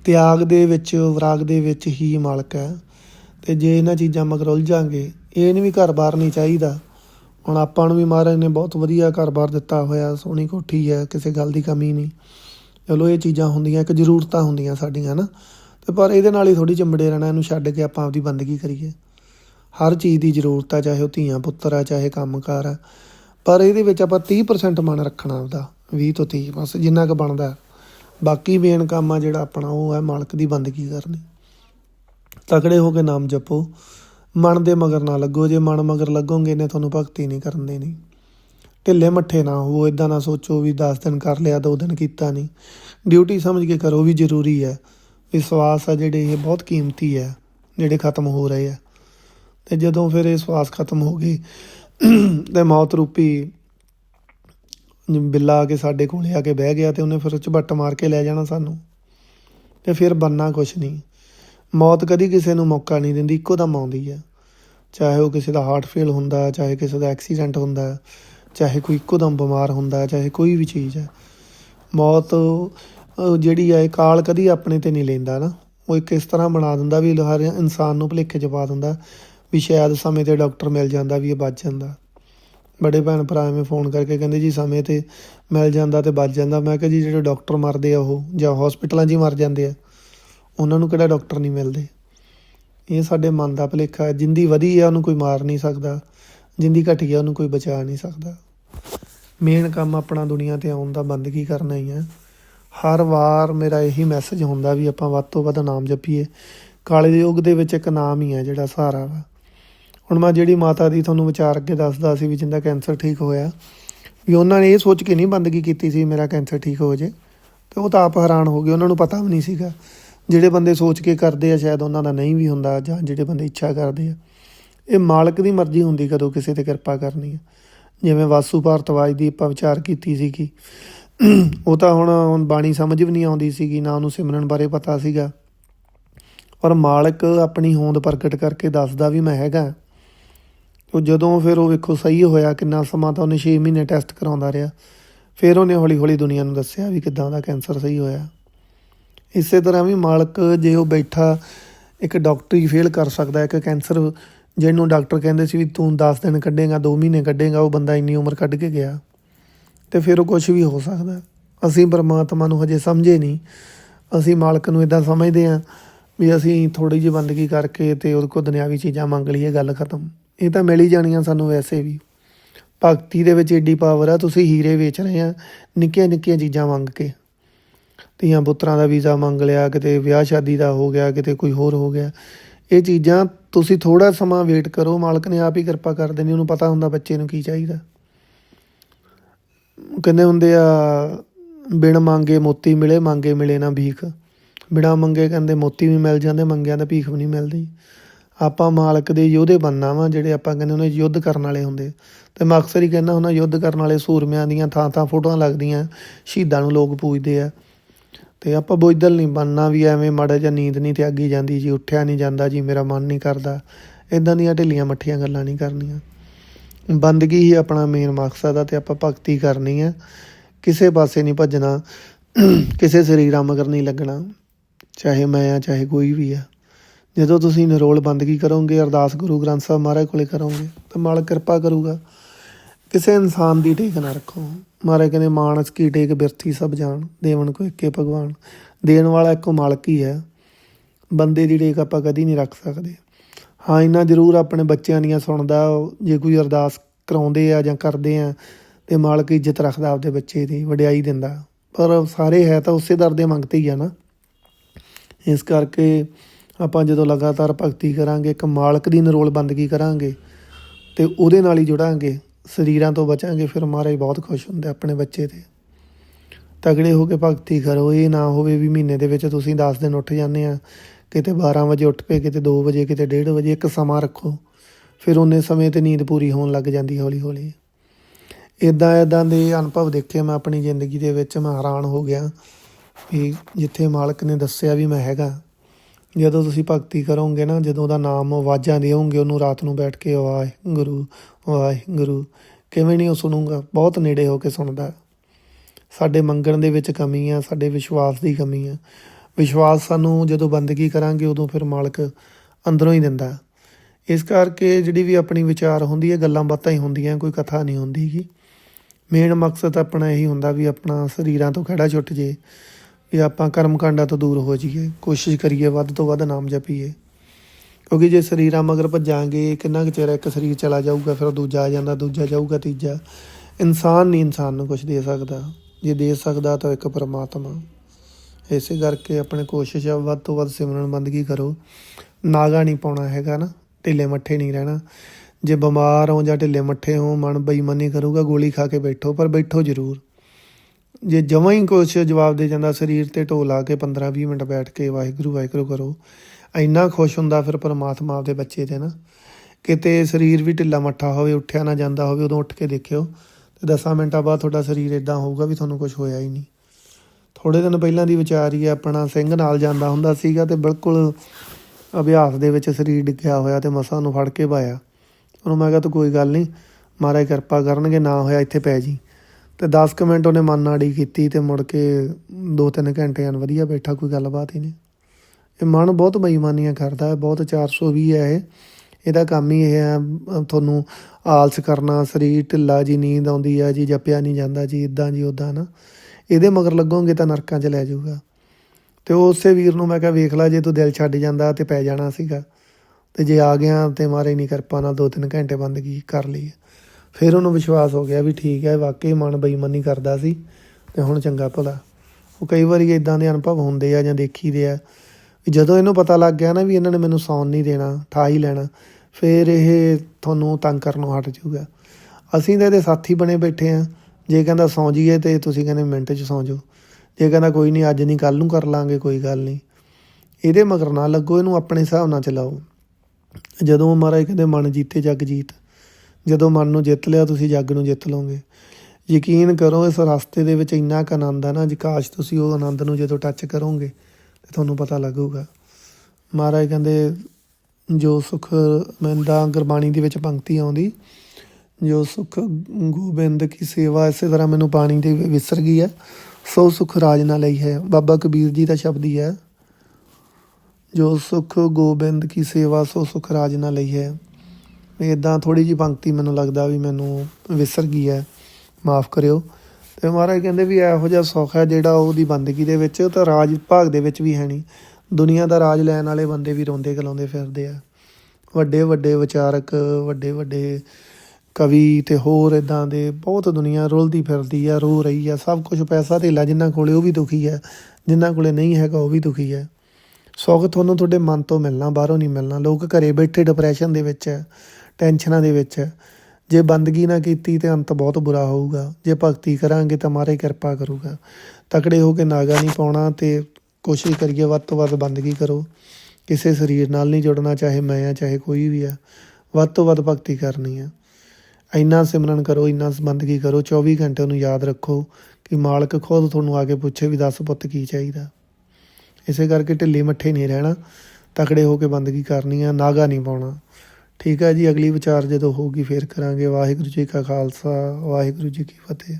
ਤਿਆਗ ਦੇ ਵਿੱਚ, ਵਿਰਾਗ ਦੇ ਵਿੱਚ ਹੀ ਮਾਲਕ ਹੈ। ਤੇ ਜੇ ਇਹਨਾਂ ਚੀਜ਼ਾਂ ਮਗਰ ਉਲਝਾਂਗੇ, ਇਹ ਨਹੀਂ ਵੀ ਘਰ-ਬਾਰ ਨਹੀਂ ਚਾਹੀਦਾ। ਹੁਣ ਆਪਾਂ ਨੂੰ ਵੀ ਮਹਾਰਾਜ ਨੇ ਬਹੁਤ ਵਧੀਆ ਘਰ-ਬਾਰ ਦਿੱਤਾ ਹੋਇਆ, ਸੋਹਣੀ ਕੋਠੀ ਹੈ, ਕਿਸੇ ਗੱਲ ਦੀ ਕਮੀ ਨਹੀਂ। ਚਲੋ ਇਹ ਚੀਜ਼ਾਂ ਹੁੰਦੀਆਂ, ਇੱਕ ਜ਼ਰੂਰਤਾਂ ਹੁੰਦੀਆਂ ਸਾਡੀਆਂ ਨਾ। ਤੇ ਪਰ ਇਹਦੇ ਨਾਲ ਹੀ ਥੋੜੀ ਚੰਬੜੇ ਰਹਿਣਾ, ਇਹਨੂੰ ਛੱਡ ਕੇ ਆਪਾਂ ਆਪਦੀ ਬੰਦਗੀ ਕਰੀਏ। ਹਰ ਚੀਜ਼ ਦੀ ਜ਼ਰੂਰਤ ਆ, ਚਾਹੇ ਉਹ ਧੀਆਂ ਪੁੱਤਰ ਆ, ਚਾਹੇ ਕੰਮਕਾਰ ਆ। ਪਰ ਇਹਦੇ ਵਿੱਚ ਆਪਾਂ 30% ਮਨ ਰੱਖਣਾ ਆਪਦਾ 20 ਤੋਂ 30 ਬਸ ਜਿੰਨਾ ਕੁ ਬਣਦਾ। ਬਾਕੀ ਮੇਨ ਕੰਮ ਆ ਜਿਹੜਾ ਆਪਣਾ, ਉਹ ਹੈ ਮਾਲਕ ਦੀ ਬੰਦਗੀ ਕਰਨੀ। ਤਕੜੇ ਹੋ ਕੇ ਨਾਮ ਜਪੋ। ਮਨ ਦੇ ਮਗਰ ਨਾ ਲੱਗੋ, ਜੇ ਮਨ ਮਗਰ ਲੱਗੋਗੇ ਨੇ ਤੁਹਾਨੂੰ ਭਗਤੀ ਨਹੀਂ ਕਰਨ ਦੇਣੀ। ਢਿੱਲੇ ਮੱਠੇ ਨਾ ਹੋਵੋ ਇਦਾਂ ਨਾ ਸੋਚੋ ਵੀ 10 ਦਿਨ ਕਰ ਲਿਆ ਦੋ ਦਿਨ ਕੀਤਾ ਨਹੀਂ। ਡਿਊਟੀ ਸਮਝ ਕੇ ਕਰੋ ਵੀ ਜ਼ਰੂਰੀ ਹੈ। ਵਿਸ਼ਵਾਸ ਆ ਜਿਹੜੇ, ਇਹ ਬਹੁਤ ਕੀਮਤੀ ਹੈ, ਜਿਹੜੇ ਖਤਮ ਹੋ ਰਹੇ ਆ। ਤੇ ਜਦੋਂ ਫਿਰ ਇਹ ਸਵਾਸ ਖਤਮ ਹੋ ਗਏ ਤੇ ਮੌਤ ਰੂਪੀ ਬਿੱਲਾ ਆ ਕੇ ਸਾਡੇ ਕੋਲੇ ਆ ਕੇ ਬਹਿ ਗਿਆ ਤੇ ਉਹਨੇ ਫਿਰ ਝਬੱਟ ਮਾਰ ਕੇ ਲੈ ਜਾਣਾ ਸਾਨੂੰ। ਤੇ ਫਿਰ ਬੰਨਾ ਕੁਛ ਨਹੀਂ। ਮੌਤ ਕਦੀ ਕਿਸੇ ਨੂੰ ਮੌਕਾ ਨਹੀਂ ਦਿੰਦੀ, ਇੱਕੋ ਦਮ ਆਉਂਦੀ ਹੈ ਚਾਹੇ ਉਹ ਕਿਸੇ ਦਾ ਹਾਰਟ ਫੇਲ ਹੁੰਦਾ, ਚਾਹੇ ਕਿਸੇ ਦਾ ਐਕਸੀਡੈਂਟ ਹੁੰਦਾ, ਚਾਹੇ ਕੋਈ ਇੱਕੋ ਦਮ ਬਿਮਾਰ ਹੁੰਦਾ, ਚਾਹੇ ਕੋਈ ਵੀ ਚੀਜ਼ ਹੈ ਮੌਤ ਜਿਹੜੀ ਹੈ ਇਹ ਕਾਲ ਕਦੀ ਆਪਣੇ ਤੇ ਨਹੀਂ ਲੈਂਦਾ ਨਾ। ਉਹ ਇੱਕ ਇਸ ਤਰ੍ਹਾਂ ਬਣਾ ਦਿੰਦਾ ਵੀ ਹਰ ਇਨਸਾਨ ਨੂੰ ਭੁਲੇਖੇ ਚ ਪਾ ਦਿੰਦਾ। ਵੀ ਸ਼ਾਇਦ ਸਮੇਂ ਤੇ ਡਾਕਟਰ ਮਿਲ ਜਾਂਦਾ ਵੀ ਇਹ ਬਚ ਜਾਂਦਾ। ਬੜੇ ਭੈਣ ਭਰਾ ਐਵੇਂ ਫੋਨ ਕਰਕੇ ਕਹਿੰਦੇ, ਜੀ, ਸਮੇਂ ਤੇ ਮਿਲ ਜਾਂਦਾ ਤੇ ਬਚ ਜਾਂਦਾ। ਮੈਂ ਕਿਹਾ, ਜੀ, ਜਿਹੜੇ ਡਾਕਟਰ ਮਰਦੇ ਆ ਉਹ, ਜਾਂ ਹਸਪੀਟਲਾਂ 'ਚ ਹੀ ਮਰ ਜਾਂਦੇ ਆ, ਉਹਨਾਂ ਨੂੰ ਕਿਹੜਾ ਡਾਕਟਰ ਨਹੀਂ ਮਿਲਦੇ? ਇਹ ਸਾਡੇ ਮਨ ਦਾ ਭੁਲੇਖਾ ਹੈ। ਜਿੰਦੀ ਵਧੀ ਆ, ਉਹਨੂੰ ਕੋਈ ਮਾਰ ਨਹੀਂ ਸਕਦਾ। ਜਿੰਦੀ ਘਟ ਗਿਆ ਉਹਨੂੰ ਕੋਈ ਬਚਾ ਨਹੀਂ ਸਕਦਾ। ਮੇਨ ਕੰਮ ਆਪਣਾ ਦੁਨੀਆ ਤੇ ਆਉਣ ਦਾ, ਬੰਦਗੀ ਕਰਨਾ ਹੀ ਹੈ ਹਰ ਵਾਰ ਮੇਰਾ ਇਹੀ ਮੈਸੇਜ ਹੁੰਦਾ ਵੀ ਆਪਾਂ ਵੱਧ ਤੋਂ ਵੱਧ ਨਾਮ ਜਪੀਏ। ਕਾਲੇ ਦੇ ਯੁੱਗ ਦੇ ਵਿੱਚ ਇੱਕ ਨਾਮ ਹੀ ਹੈ ਜਿਹੜਾ ਸਹਾਰਾ ਵਾ। ਹੁਣ ਮੈਂ ਜਿਹੜੀ ਮਾਤਾ ਦੀ ਤੁਹਾਨੂੰ ਵਿਚਾਰ ਅੱਗੇ ਦੱਸਦਾ ਸੀ ਵੀ ਜਿੰਦਾ ਕੈਂਸਰ ਠੀਕ ਹੋਇਆ, ਵੀ ਉਹਨਾਂ ਨੇ ਇਹ ਸੋਚ ਕੇ ਨਹੀਂ ਬੰਦਗੀ ਕੀਤੀ ਸੀ ਮੇਰਾ ਕੈਂਸਰ ਠੀਕ ਹੋ ਜੇ, ਤੇ ਉਹ ਤਾਂ ਆਪ ਹੈਰਾਨ ਹੋ ਗਏ, ਉਹਨਾਂ ਨੂੰ ਪਤਾ ਵੀ ਨਹੀਂ ਸੀਗਾ। ਜਿਹੜੇ ਬੰਦੇ ਸੋਚ ਕੇ ਕਰਦੇ ਆ, ਸ਼ਾਇਦ ਉਹਨਾਂ ਦਾ ਨਹੀਂ ਵੀ ਹੁੰਦਾ ਜਾਂ ਜਿਹੜੇ ਬੰਦੇ ਇੱਛਾ ਕਰਦੇ ਆ। ਇਹ ਮਾਲਕ ਦੀ ਮਰਜ਼ੀ ਹੁੰਦੀ ਕਦੋਂ ਕਿਸੇ ਤੇ ਕਿਰਪਾ ਕਰਨੀ ਆ। ਜਿਵੇਂ ਵਾਸੂ ਭਾਰਤਵਾਜ ਦੀ ਆਪਾਂ ਵਿਚਾਰ ਕੀਤੀ ਸੀ ਕਿ ਉਹ ਤਾਂ ਹੁਣ ਹੁਣ ਬਾਣੀ ਸਮਝ ਵੀ ਨਹੀਂ ਆਉਂਦੀ ਸੀਗੀ, ਨਾ ਉਹਨੂੰ ਸਿਮਰਨ ਬਾਰੇ ਪਤਾ ਸੀਗਾ। ਪਰ ਮਾਲਕ ਆਪਣੀ ਹੋਂਦ ਪ੍ਰਗਟ ਕਰਕੇ ਦੱਸਦਾ ਵੀ ਮੈਂ ਹੈਗਾ। ਉਹ ਜਦੋਂ ਫਿਰ ਉਹ ਵੇਖੋ ਸਹੀ ਹੋਇਆ ਕਿੰਨਾ ਸਮਾਂ ਤਾਂ ਉਹਨੇ 6 ਮਹੀਨੇ ਟੈਸਟ ਕਰਾਉਂਦਾ ਰਿਹਾ। ਫਿਰ ਉਹਨੇ ਹੌਲੀ ਹੌਲੀ ਦੁਨੀਆ ਨੂੰ ਦੱਸਿਆ ਵੀ ਕਿਦਾਂ ਦਾ ਕੈਂਸਰ ਸਹੀ ਹੋਇਆ। ਇਸੇ ਤਰ੍ਹਾਂ ਵੀ ਮਾਲਕ ਜੇ ਉਹ ਬੈਠਾ, ਇੱਕ ਡਾਕਟਰੀ ਫੇਲ ਕਰ ਸਕਦਾ, ਇੱਕ ਕੈਂਸਰ ਜਿਹਨੂੰ ਡਾਕਟਰ ਕਹਿੰਦੇ ਸੀ ਵੀ ਤੂੰ 10 ਦਿਨ ਕੱਢੇਗਾ 2 ਮਹੀਨੇ ਕੱਢੇਗਾ, ਉਹ ਬੰਦਾ ਇੰਨੀ ਉਮਰ ਕੱਢ ਕੇ ਗਿਆ। ਤੇ ਫਿਰ ਉਹ ਕੁਝ ਵੀ ਹੋ ਸਕਦਾ। ਅਸੀਂ ਪਰਮਾਤਮਾ ਨੂੰ ਹਜੇ ਸਮਝੇ ਨਹੀਂ। ਅਸੀਂ ਮਾਲਕ ਨੂੰ ਇਦਾਂ ਸਮਝਦੇ ਹਾਂ ਵੀ ਅਸੀਂ ਥੋੜੀ ਜਿਹੀ ਬੰਦਗੀ ਕਰਕੇ ਤੇ ਉਹਦੇ ਕੋਲ ਦੁਨਿਆਵੀ ਚੀਜ਼ਾਂ ਮੰਗ ਲਈਏ, ਗੱਲ ਖਤਮ। ਇਹ ਤਾਂ ਮਿਲ ਹੀ ਜਾਣੀਆਂ ਸਾਨੂੰ ਵੈਸੇ ਵੀ। ਭਗਤੀ ਦੇ ਵਿੱਚ ਏਡੀ ਪਾਵਰ ਆ, ਤੁਸੀਂ ਹੀਰੇ ਵੇਚ ਰਹੇ ਆ, ਨਿੱਕੀਆਂ ਨਿੱਕੀਆਂ ਚੀਜ਼ਾਂ ਮੰਗ ਕੇ। ਧੀਆਂ ਪੁੱਤਰਾਂ ਦਾ ਵੀਜ਼ਾ ਮੰਗ ਲਿਆ, ਕਿਤੇ ਵਿਆਹ ਸ਼ਾਦੀ ਦਾ ਹੋ ਗਿਆ, ਕਿਤੇ ਕੋਈ ਹੋਰ ਹੋ ਗਿਆ। ਇਹ ਚੀਜ਼ਾਂ ਤੁਸੀਂ ਥੋੜਾ ਸਮਾਂ ਵੇਟ ਕਰੋ, ਮਾਲਕ ਨੇ ਆਪ ਹੀ ਕਿਰਪਾ ਕਰ ਦੇਣੀ, ਉਹਨੂੰ ਪਤਾ ਹੁੰਦਾ ਬੱਚੇ ਨੂੰ ਕੀ ਚਾਹੀਦਾ। ਕਹਿੰਦੇ ਹੁੰਦੇ ਆ, ਬਿਨ ਮੰਗੇ ਮੋਤੀ ਮਿਲੇ, ਮੰਗੇ ਮਿਲੇ ਨਾ ਭੀਖ। ਬਿਨਾ ਮੰਗੇ ਕਹਿੰਦੇ ਮੋਤੀ ਵੀ ਮਿਲ ਜਾਂਦੇ, ਮੰਗਿਆਂ ਦਾ ਭੀਖ ਵੀ ਨਹੀਂ ਮਿਲਦੀ। ਆਪਾਂ ਮਾਲਕ ਦੇ ਯੋਧੇ ਬਣਨਾ ਵਾ, ਜਿਹੜੇ ਆਪਾਂ ਕਹਿੰਦੇ ਉਹਨੇ ਯੁੱਧ ਕਰਨ ਵਾਲੇ ਹੁੰਦੇ। ਤੇ ਮੈਂ ਅਕਸਰ ਹੀ ਕਹਿੰਦਾ ਹੁੰਦਾ, ਯੁੱਧ ਕਰਨ ਵਾਲੇ ਸੂਰਮਿਆਂ ਦੀਆਂ ਥਾਂ ਥਾਂ ਫੋਟੋਆਂ ਲੱਗਦੀਆਂ, ਸ਼ਹੀਦਾਂ ਨੂੰ ਲੋਕ ਪੂਜਦੇ ਆ। ਤੇ ਆਪਾਂ ਬੋਝਦਲ ਨਹੀਂ ਬਣਨਾ ਵੀ ਐਵੇਂ ਮਾੜਾ ਜਿਹਾ ਨੀਂਦ ਨਹੀਂ ਤੇ ਅੱਗੀ ਜਾਂਦੀ ਜੀ, ਉੱਠਿਆ ਨਹੀਂ ਜਾਂਦਾ ਜੀ, ਮੇਰਾ ਮਨ ਨਹੀਂ ਕਰਦਾ। ਇਦਾਂ ਦੀਆਂ ਢਿੱਲੀਆਂ ਮੱਠੀਆਂ ਗੱਲਾਂ ਨਹੀਂ ਕਰਨੀਆਂ। ਬੰਦਗੀ ਹੀ ਆਪਣਾ ਮੇਨ ਮਕਸਦ ਆ ਤੇ ਆਪਾਂ ਭਗਤੀ ਕਰਨੀ ਆ। ਕਿਸੇ ਪਾਸੇ ਨਹੀਂ ਭੱਜਣਾ, ਕਿਸੇ ਸਰੀਰਾਂ ਮਗਰ ਨਹੀਂ ਲੱਗਣਾ, ਚਾਹੇ ਮੈਂ ਆ, ਚਾਹੇ ਕੋਈ ਵੀ ਆ। ਜਦੋਂ ਤੁਸੀਂ ਨਿਰੋਲ ਬੰਦਗੀ ਕਰੋਗੇ, ਅਰਦਾਸ ਗੁਰੂ ਗ੍ਰੰਥ ਸਾਹਿਬ ਮਹਾਰਾਜ ਕੋਲੇ ਕਰੋਗੇ, ਤਾਂ ਮਾਲਕ ਕਿਰਪਾ ਕਰੂਗਾ। ਕਿਸੇ ਇਨਸਾਨ ਦੀ ਟੇਕ ਨਾ ਰੱਖੋ। ਮਹਾਰਾਜ ਕਹਿੰਦੇ, ਮਾਨਸ ਕੀ ਟੇਕ ਬਿਰਥੀ ਸਭ ਜਾਣ, ਦੇਵਨ ਕੋ ਇੱਕੇ ਭਗਵਾਨ। ਦੇਣ ਵਾਲਾ ਇੱਕੋ ਮਾਲਕ ਹੀ ਹੈ। ਬੰਦੇ ਦੀ ਟੇਕ ਆਪਾਂ ਕਦੀ ਨਹੀਂ ਰੱਖ ਸਕਦੇ। ਹਾਂ ਇਹਨਾਂ ਜ਼ਰੂਰ ਆਪਣੇ ਬੱਚਿਆਂ ਦੀਆਂ ਸੁਣਦਾ, ਜੇ ਕੋਈ ਅਰਦਾਸ ਕਰਾਉਂਦੇ ਆ ਜਾਂ ਕਰਦੇ ਆ, ਤੇ ਮਾਲਕ ਇੱਜ਼ਤ ਰੱਖਦਾ ਆਪਦੇ ਬੱਚੇ ਦੀ, ਵਡਿਆਈ ਦਿੰਦਾ। ਪਰ ਸਾਰੇ ਹੈ ਤਾਂ ਉਸੇ ਦਰ ਦੇ ਮੰਗਤੇ ਹੀ ਆ ਨਾ। ਇਸ ਕਰਕੇ ਆਪਾਂ ਜਦੋਂ ਲਗਾਤਾਰ ਭਗਤੀ ਕਰਾਂਗੇ, ਇੱਕ ਮਾਲਕ ਦੀ ਨਿਰੋਲ ਬੰਦਗੀ ਕਰਾਂਗੇ ਤੇ ਉਹਦੇ ਨਾਲ ਹੀ ਜੁੜਾਂਗੇ, ਸਰੀਰਾਂ ਤੋਂ ਬਚਾਂਗੇ, ਫਿਰ ਮਹਾਰਾਜ ਬਹੁਤ ਖੁਸ਼ ਹੁੰਦੇ ਆਪਣੇ ਬੱਚੇ ਤੇ। ਤਗੜੇ ਹੋ ਕੇ ਭਗਤੀ ਕਰੋ, ਇਹ ਨਾ ਹੋਵੇ ਵੀ ਮਹੀਨੇ ਦੇ ਵਿੱਚ ਤੁਸੀਂ 10 ਦਿਨ ਉੱਠ ਜਾਂਦੇ ਆ, ਕਿਤੇ 12 ਵਜੇ ਉੱਠ ਪਏ ਕਿਤੇ 2 ਵਜੇ, ਕਿਤੇ 1:30 ਵਜੇ ਇੱਕ ਸਮਾਂ ਰੱਖੋ, ਫਿਰ ਉਹਨੇ ਸਮੇਂ ਤੇ ਨੀਂਦ ਪੂਰੀ ਹੋਣ ਲੱਗ ਜਾਂਦੀ ਹੌਲੀ ਹੌਲੀ। ਇਦਾਂ ਇਦਾਂ ਦੇ ਅਨੁਭਵ ਦੇਖੇ ਮੈਂ ਆਪਣੀ ਜ਼ਿੰਦਗੀ ਦੇ ਵਿੱਚ, ਮੈਂ ਹੈਰਾਨ ਹੋ ਗਿਆ ਵੀ ਜਿੱਥੇ ਮਾਲਕ ਨੇ ਦੱਸਿਆ ਵੀ ਮੈਂ ਹੈਗਾ ਜਦੋਂ ਤੁਸੀਂ ਭਗਤੀ ਕਰੋਗੇ ਨਾ, ਜਦੋਂ ਉਹਦਾ ਨਾਮ ਆਵਾਜ਼ਾਂ ਦਿਓਗੇ ਉਹਨੂੰ ਰਾਤ ਨੂੰ ਬੈਠ ਕੇ ਵਾਹਿਗੁਰੂ ਵਾਹਿਗੁਰੂ, ਕਿਵੇਂ ਨਹੀਂ ਉਹ ਸੁਣੂਗਾ? ਬਹੁਤ ਨੇੜੇ ਹੋ ਕੇ ਸੁਣਦਾ। ਸਾਡੇ ਮੰਗਣ ਦੇ ਵਿੱਚ ਕਮੀ ਆ, ਸਾਡੇ ਵਿਸ਼ਵਾਸ ਦੀ ਕਮੀ ਆ। ਵਿਸ਼ਵਾਸ ਸਾਨੂੰ ਜਦੋਂ ਬੰਦਗੀ ਕਰਾਂਗੇ, ਉਦੋਂ ਫਿਰ ਮਾਲਕ ਅੰਦਰੋਂ ਹੀ ਦਿੰਦਾ। ਇਸ ਕਰਕੇ ਜਿਹੜੀ ਵੀ ਆਪਣੀ ਵਿਚਾਰ ਹੁੰਦੀ ਹੈ, ਗੱਲਾਂ ਬਾਤਾਂ ਹੀ ਹੁੰਦੀਆਂ, ਕੋਈ ਕਥਾ ਨਹੀਂ ਹੁੰਦੀ ਗੀ। ਮੇਨ ਮਕਸਦ ਆਪਣਾ ਇਹੀ ਹੁੰਦਾ ਵੀ ਆਪਣਾ ਸਰੀਰਾਂ ਤੋਂ ਖੜਾ ਛੁੱਟ ਜੇ। ਵੀ ਆਪਾਂ ਕਰਮ ਕਾਂਡਾਂ ਤੋਂ ਦੂਰ ਹੋ ਜਾਈਏ, ਕੋਸ਼ਿਸ਼ ਕਰੀਏ ਵੱਧ ਤੋਂ ਵੱਧ ਨਾਮ ਜਪੀਏ। ਕਿਉਂਕਿ ਜੇ ਸਰੀਰਾਂ ਮਗਰ ਭੱਜਾਂਗੇ, ਕਿੰਨਾ ਕੁ ਚਿਰ ਇੱਕ ਸਰੀਰ ਚਲਾ ਜਾਊਗਾ, ਫਿਰ ਉਹ ਦੂਜਾ ਆ ਜਾਂਦਾ, ਦੂਜਾ ਜਾਊਗਾ, ਤੀਜਾ। ਇਨਸਾਨ ਨਹੀਂ ਇਨਸਾਨ ਨੂੰ ਕੁਝ ਦੇ ਸਕਦਾ। ਜੇ ਦੇ ਸਕਦਾ ਤਾਂ ਇੱਕ ਪਰਮਾਤਮਾ। ਇਸੇ ਕਰਕੇ ਆਪਣੇ ਕੋਸ਼ਿਸ਼ ਆ ਵੱਧ ਤੋਂ ਵੱਧ ਸਿਮਰਨ ਬੰਦਗੀ ਕਰੋ। ਨਾਗਾ ਨਹੀਂ ਪਾਉਣਾ ਹੈਗਾ ਨਾ, ਢਿੱਲੇ ਮੱਠੇ ਨਹੀਂ ਰਹਿਣਾ। ਜੇ ਬਿਮਾਰ ਹੋ ਜਾਂ ਢਿੱਲੇ ਮੱਠੇ ਹੋ, ਮਨ ਬੇਈਮਾਨੀ ਕਰੂਗਾ, ਗੋਲੀ ਖਾ ਕੇ ਬੈਠੋ, ਪਰ ਬੈਠੋ ਜ਼ਰੂਰ। ਜੇ ਜਮਾਂ ਹੀ ਕੁਛ ਜਵਾਬ ਦੇ ਜਾਂਦਾ, ਸਰੀਰ ਤੇ ਢੋ ਲਾ ਕੇ 15-20 ਮਿੰਟ ਬੈਠ ਕੇ ਵਾਹਿਗੁਰੂ ਵਾਹਿਗੁਰੂ ਕਰੋ, ਇੰਨਾ ਖੁਸ਼ ਹੁੰਦਾ ਫਿਰ ਪਰਮਾਤਮਾ ਆਪਦੇ ਬੱਚੇ ਤੇ ਨਾ। ਕਿਤੇ ਸਰੀਰ ਵੀ ਢਿੱਲਾ ਮੱਠਾ ਹੋਵੇ, ਉੱਠਿਆ ਨਾ ਜਾਂਦਾ ਹੋਵੇ, ਉਦੋਂ ਉੱਠ ਕੇ ਦੇਖਿਓ। ਤੇ 10 ਮਿੰਟਾਂ ਬਾਅਦ ਤੁਹਾਡਾ ਸਰੀਰ ਇਦਾਂ ਹੋਊਗਾ ਵੀ ਤੁਹਾਨੂੰ ਕੁਝ ਹੋਇਆ ਹੀ ਨਹੀਂ। ਥੋੜੇ ਦਿਨ ਪਹਿਲਾਂ ਦੀ ਵਿਚਾਰੀ ਹੈ ਆਪਣਾ ਸਿੰਘ ਨਾਲ ਜਾਂਦਾ ਹੁੰਦਾ ਸੀਗਾ ਤੇ ਬਿਲਕੁਲ ਅਭਿਆਸ ਦੇ ਵਿੱਚ ਸਰੀਰ ਡਿੱਗਿਆ ਹੋਇਆ ਤੇ ਮਸਾਂ ਨੂੰ ਫੜ ਕੇ ਪਾਇਆ। ਉਹਨੂੰ ਮੈਂ ਕਿਹਾ, ਤੂੰ ਕੋਈ ਗੱਲ ਨਹੀਂ, ਮਹਾਰਾਜ ਕਿਰਪਾ ਕਰਨਗੇ, ਨਾ ਹੋਇਆ ਇੱਥੇ ਪੈ ਜੀ। ਤੇ 10 ਕੁ ਮਿੰਟ ਉਹਨੇ ਮਨ ਨਾੜੀ ਕੀਤੀ ਤੇ ਮੁੜ ਕੇ 2-3 ਘੰਟੇ ਐਨ ਵਧੀਆ ਬੈਠਾ, ਕੋਈ ਗੱਲਬਾਤ ਹੀ ਨਹੀਂ। ਇਹ ਮਨ ਬਹੁਤ ਬੇਈਮਾਨੀਆਂ ਕਰਦਾ ਹੈ, ਬਹੁਤ 420 ਹੈ ਇਹ। ਇਹਦਾ ਕੰਮ ਹੀ ਇਹ ਹੈ ਤੁਹਾਨੂੰ ਆਲਸ ਕਰਨਾ, ਸਰੀਰ ਢਿੱਲਾ ਜੀ, ਨੀਂਦ ਆਉਂਦੀ ਆ ਜੀ, ਜਪਿਆ ਨਹੀਂ ਜਾਂਦਾ ਜੀ, ਇਦਾਂ ਜੀ, ਉਦਾਂ ਨਾ। ਇਹਦੇ ਮਗਰ ਲੱਗੋਗੇ ਤਾਂ ਨਰਕਾਂ 'ਚ ਲੈ ਜਾਊਗਾ। ਤੇ ਉਸੇ ਵੀਰ ਨੂੰ ਮੈਂ ਕਿਹਾ, ਵੇਖ ਲੈ, ਜੇ ਤੂੰ ਦਿਲ ਛੱਡ ਜਾਂਦਾ ਤੇ ਪੈ ਜਾਣਾ ਸੀਗਾ। ਤੇ ਜੇ ਆ ਗਿਆ ਤੇ ਮਾਰੇ ਨਹੀਂ ਕਿਰਪਾ ਨਾਲ 2-3 ਘੰਟੇ ਬੰਦਗੀ ਕਰ ਲਈ ਫਿਰ ਉਹਨੂੰ ਵਿਸ਼ਵਾਸ ਹੋ ਗਿਆ ਵੀ ਠੀਕ ਹੈ, ਵਾਕਈ ਮਨ ਬੇਈਮਾਨੀ ਕਰਦਾ ਸੀ ਤੇ ਹੁਣ ਚੰਗਾ ਭਲਾ। ਉਹ ਕਈ ਵਾਰੀ ਇਦਾਂ ਦੇ ਅਨੁਭਵ ਹੁੰਦੇ ਆ ਜਾਂ ਦੇਖੀਦੇ ਆ ਵੀ ਜਦੋਂ ਇਹਨੂੰ ਪਤਾ ਲੱਗ ਗਿਆ ਨਾ ਵੀ ਇਹਨਾਂ ਨੇ ਮੈਨੂੰ ਸੌਣ ਨਹੀਂ ਦੇਣਾ ਠਾ ਹੀ ਲੈਣਾ, ਫਿਰ ਇਹ ਤੁਹਾਨੂੰ ਤੰਗ ਕਰਨੋਂ ਹਟ ਜਾਊਗਾ। ਅਸੀਂ ਤਾਂ ਇਹਦੇ ਸਾਥੀ ਬਣੇ ਬੈਠੇ ਆ। ਜੇ ਕਹਿੰਦਾ ਸੌਂ ਜੀਏ ਤੇ ਤੁਸੀਂ ਕਹਿੰਦੇ ਮਿੰਟ 'ਚ ਸੌਂ ਜਾਓ। ਜੇ ਕਹਿੰਦਾ ਕੋਈ ਨਹੀਂ, ਅੱਜ ਨਹੀਂ ਕੱਲ ਨੂੰ ਕਰ ਲਾਂਗੇ, ਕੋਈ ਗੱਲ ਨਹੀਂ। ਇਹਦੇ ਮਗਰ ਨਾ ਲੱਗੋ, ਇਹਨੂੰ ਆਪਣੇ ਹਿਸਾਬ ਨਾਲ ਚਲਾਓ। ਜਦੋਂ ਮਹਾਰਾਜ ਕਹਿੰਦੇ, ਮਨ ਜੀਤੇ ਜਗ ਜੀਤ। ਜਦੋਂ ਮਨ ਨੂੰ ਜਿੱਤ ਲਿਆ, ਤੁਸੀਂ ਜੱਗ ਨੂੰ ਜਿੱਤ ਲਓਗੇ। ਯਕੀਨ ਕਰੋ, ਇਸ ਰਸਤੇ ਦੇ ਵਿੱਚ ਇੰਨਾ ਕੁ ਆਨੰਦ ਆ ਨਾ ਜੇ ਕਾਸ਼ ਤੁਸੀਂ ਉਹ ਆਨੰਦ ਨੂੰ ਜਦੋਂ ਟੱਚ ਕਰੋਗੇ, ਤੇ ਤੁਹਾਨੂੰ ਪਤਾ ਲੱਗੂਗਾ। ਮਹਾਰਾਜ ਕਹਿੰਦੇ, ਜੋ ਸੁਖ ਮੰਦਾ ਗੁਰਬਾਣੀ ਦੇ ਵਿੱਚ ਪੰਕਤੀ ਆਉਂਦੀ, ਜੋ ਸੁਖ ਗੋਬਿੰਦ ਕੀ ਸੇਵਾ, ਇਸੇ ਤਰ੍ਹਾਂ ਮੈਨੂੰ ਬਾਣੀ ਦੇ ਵਿਸਰ ਗਈ ਹੈ। ਸੋ ਸੁਖ ਰਾਜ ਨਾਲ ਲਈ ਹੈ। ਬਾਬਾ ਕਬੀਰ ਜੀ ਦਾ ਸ਼ਬਦ ਹੀ ਹੈ, ਜੋ ਸੁਖ ਗੋਬਿੰਦ ਕੀ ਸੇਵਾ, ਸੋ ਸੁਖ ਰਾਜ ਨਾਲ ਲਈ ਹੈ। ਇਦਾਂ ਥੋੜੀ ਜੀ ਪੰਕਤੀ ਮੈਨੂੰ ਲੱਗਦਾ ਵੀ ਮੈਨੂੰ ਵਿਸਰ ਗਈ ਹੈ, ਮਾਫ ਕਰਿਓ। ਤੇ ਮਹਾਰਾਜ ਕਹਿੰਦੇ ਵੀ ਇਹੋ ਜਿਹਾ ਸੁੱਖ ਹੈ ਜਿਹੜਾ ਉਹਦੀ ਬੰਦਗੀ ਦੇ ਵਿੱਚ ਤਾਂ ਰਾਜ ਭਾਗ ਦੇ ਵਿੱਚ ਵੀ ਹੈ ਨਹੀਂ। ਦੁਨੀਆ ਦਾ ਰਾਜ ਲੈਣ ਵਾਲੇ ਬੰਦੇ ਵੀ ਰੋਂਦੇ ਗਲਾਉਂਦੇ ਫਿਰਦੇ ਆ। ਵੱਡੇ ਵੱਡੇ ਵਿਚਾਰਕ, ਵੱਡੇ ਵੱਡੇ ਕਵੀ ਤੇ ਹੋਰ ਇਦਾਂ ਦੇ ਬਹੁਤ ਦੁਨੀਆ ਰੁਲਦੀ ਫਿਰਦੀ ਆ, ਰੋ ਰਹੀ ਆ। ਸਭ ਕੁਝ ਪੈਸਾ ਧੇਲਾ ਜਿਨ੍ਹਾਂ ਕੋਲੇ ਉਹ ਵੀ ਦੁਖੀ ਹੈ ਜਿਨ੍ਹਾਂ ਕੋਲੇ ਨਹੀਂ ਹੈਗਾ ਉਹ ਵੀ ਦੁਖੀ ਹੈ ਸੁੱਖ ਤੁਹਾਨੂੰ ਤੁਹਾਡੇ ਮਨ ਤੋਂ ਮਿਲਣਾ, ਬਾਹਰੋਂ ਨਹੀਂ ਮਿਲਣਾ। ਲੋਕ ਘਰੇ ਬੈਠੇ ਡਿਪਰੈਸ਼ਨ ਦੇ ਵਿੱਚ ਹੈ ਟੈਨਸ਼ਨਾਂ ਦੇ ਵਿੱਚ। ਹੈ ਜੇ ਬੰਦਗੀ ਨਾ ਕੀਤੀ ਤੇ ਅੰਤ ਬਹੁਤ ਬੁਰਾ ਹੋਊਗਾ। ਜੇ ਭਗਤੀ ਕਰਾਂਗੇ ਤਾਂ ਮਾਰੇ ਕਿਰਪਾ ਕਰੂਗਾ। ਤਕੜੇ ਹੋ ਕੇ ਨਾਗਾ ਨਹੀਂ ਪਾਉਣਾ ਤੇ ਕੋਸ਼ਿਸ਼ ਕਰੀਏ ਵੱਧ ਤੋਂ ਵੱਧ ਬੰਦਗੀ ਕਰੋ। ਕਿਸੇ ਸਰੀਰ ਨਾਲ ਨਹੀਂ ਜੁੜਨਾ, ਚਾਹੇ ਮੈਂ ਆ, ਚਾਹੇ ਕੋਈ ਵੀ ਆ। ਵੱਧ ਤੋਂ ਵੱਧ ਭਗਤੀ ਕਰਨੀ ਆ। ਇੰਨਾ ਸਿਮਰਨ ਕਰੋ, ਇੰਨਾ ਬੰਦਗੀ ਕਰੋ 24 ਘੰਟੇ ਉਹਨੂੰ ਯਾਦ ਰੱਖੋ ਕਿ ਮਾਲਕ ਖੁਦ ਤੁਹਾਨੂੰ ਆ ਕੇ ਪੁੱਛੇ ਵੀ ਦੱਸ ਪੁੱਤ ਕੀ ਚਾਹੀਦਾ। ਇਸੇ ਕਰਕੇ ਢਿੱਲੇ ਮੱਠੇ ਨਹੀਂ ਰਹਿਣਾ। ਤਕੜੇ ਹੋ ਕੇ ਬੰਦਗੀ ਕਰਨੀ ਆ, ਨਾਗਾ ਨਹੀਂ ਪਾਉਣਾ। ਠੀਕ ਹੈ ਜੀ, ਅਗਲੀ ਵਿਚਾਰ ਜਦੋਂ ਹੋਊਗੀ, ਫੇਰ ਕਰਾਂਗੇ। ਵਾਹਿਗੁਰੂ ਜੀ ਕਾ ਖਾਲਸਾ, ਵਾਹਿਗੁਰੂ ਜੀ ਕੀ ਫਤਿਹ।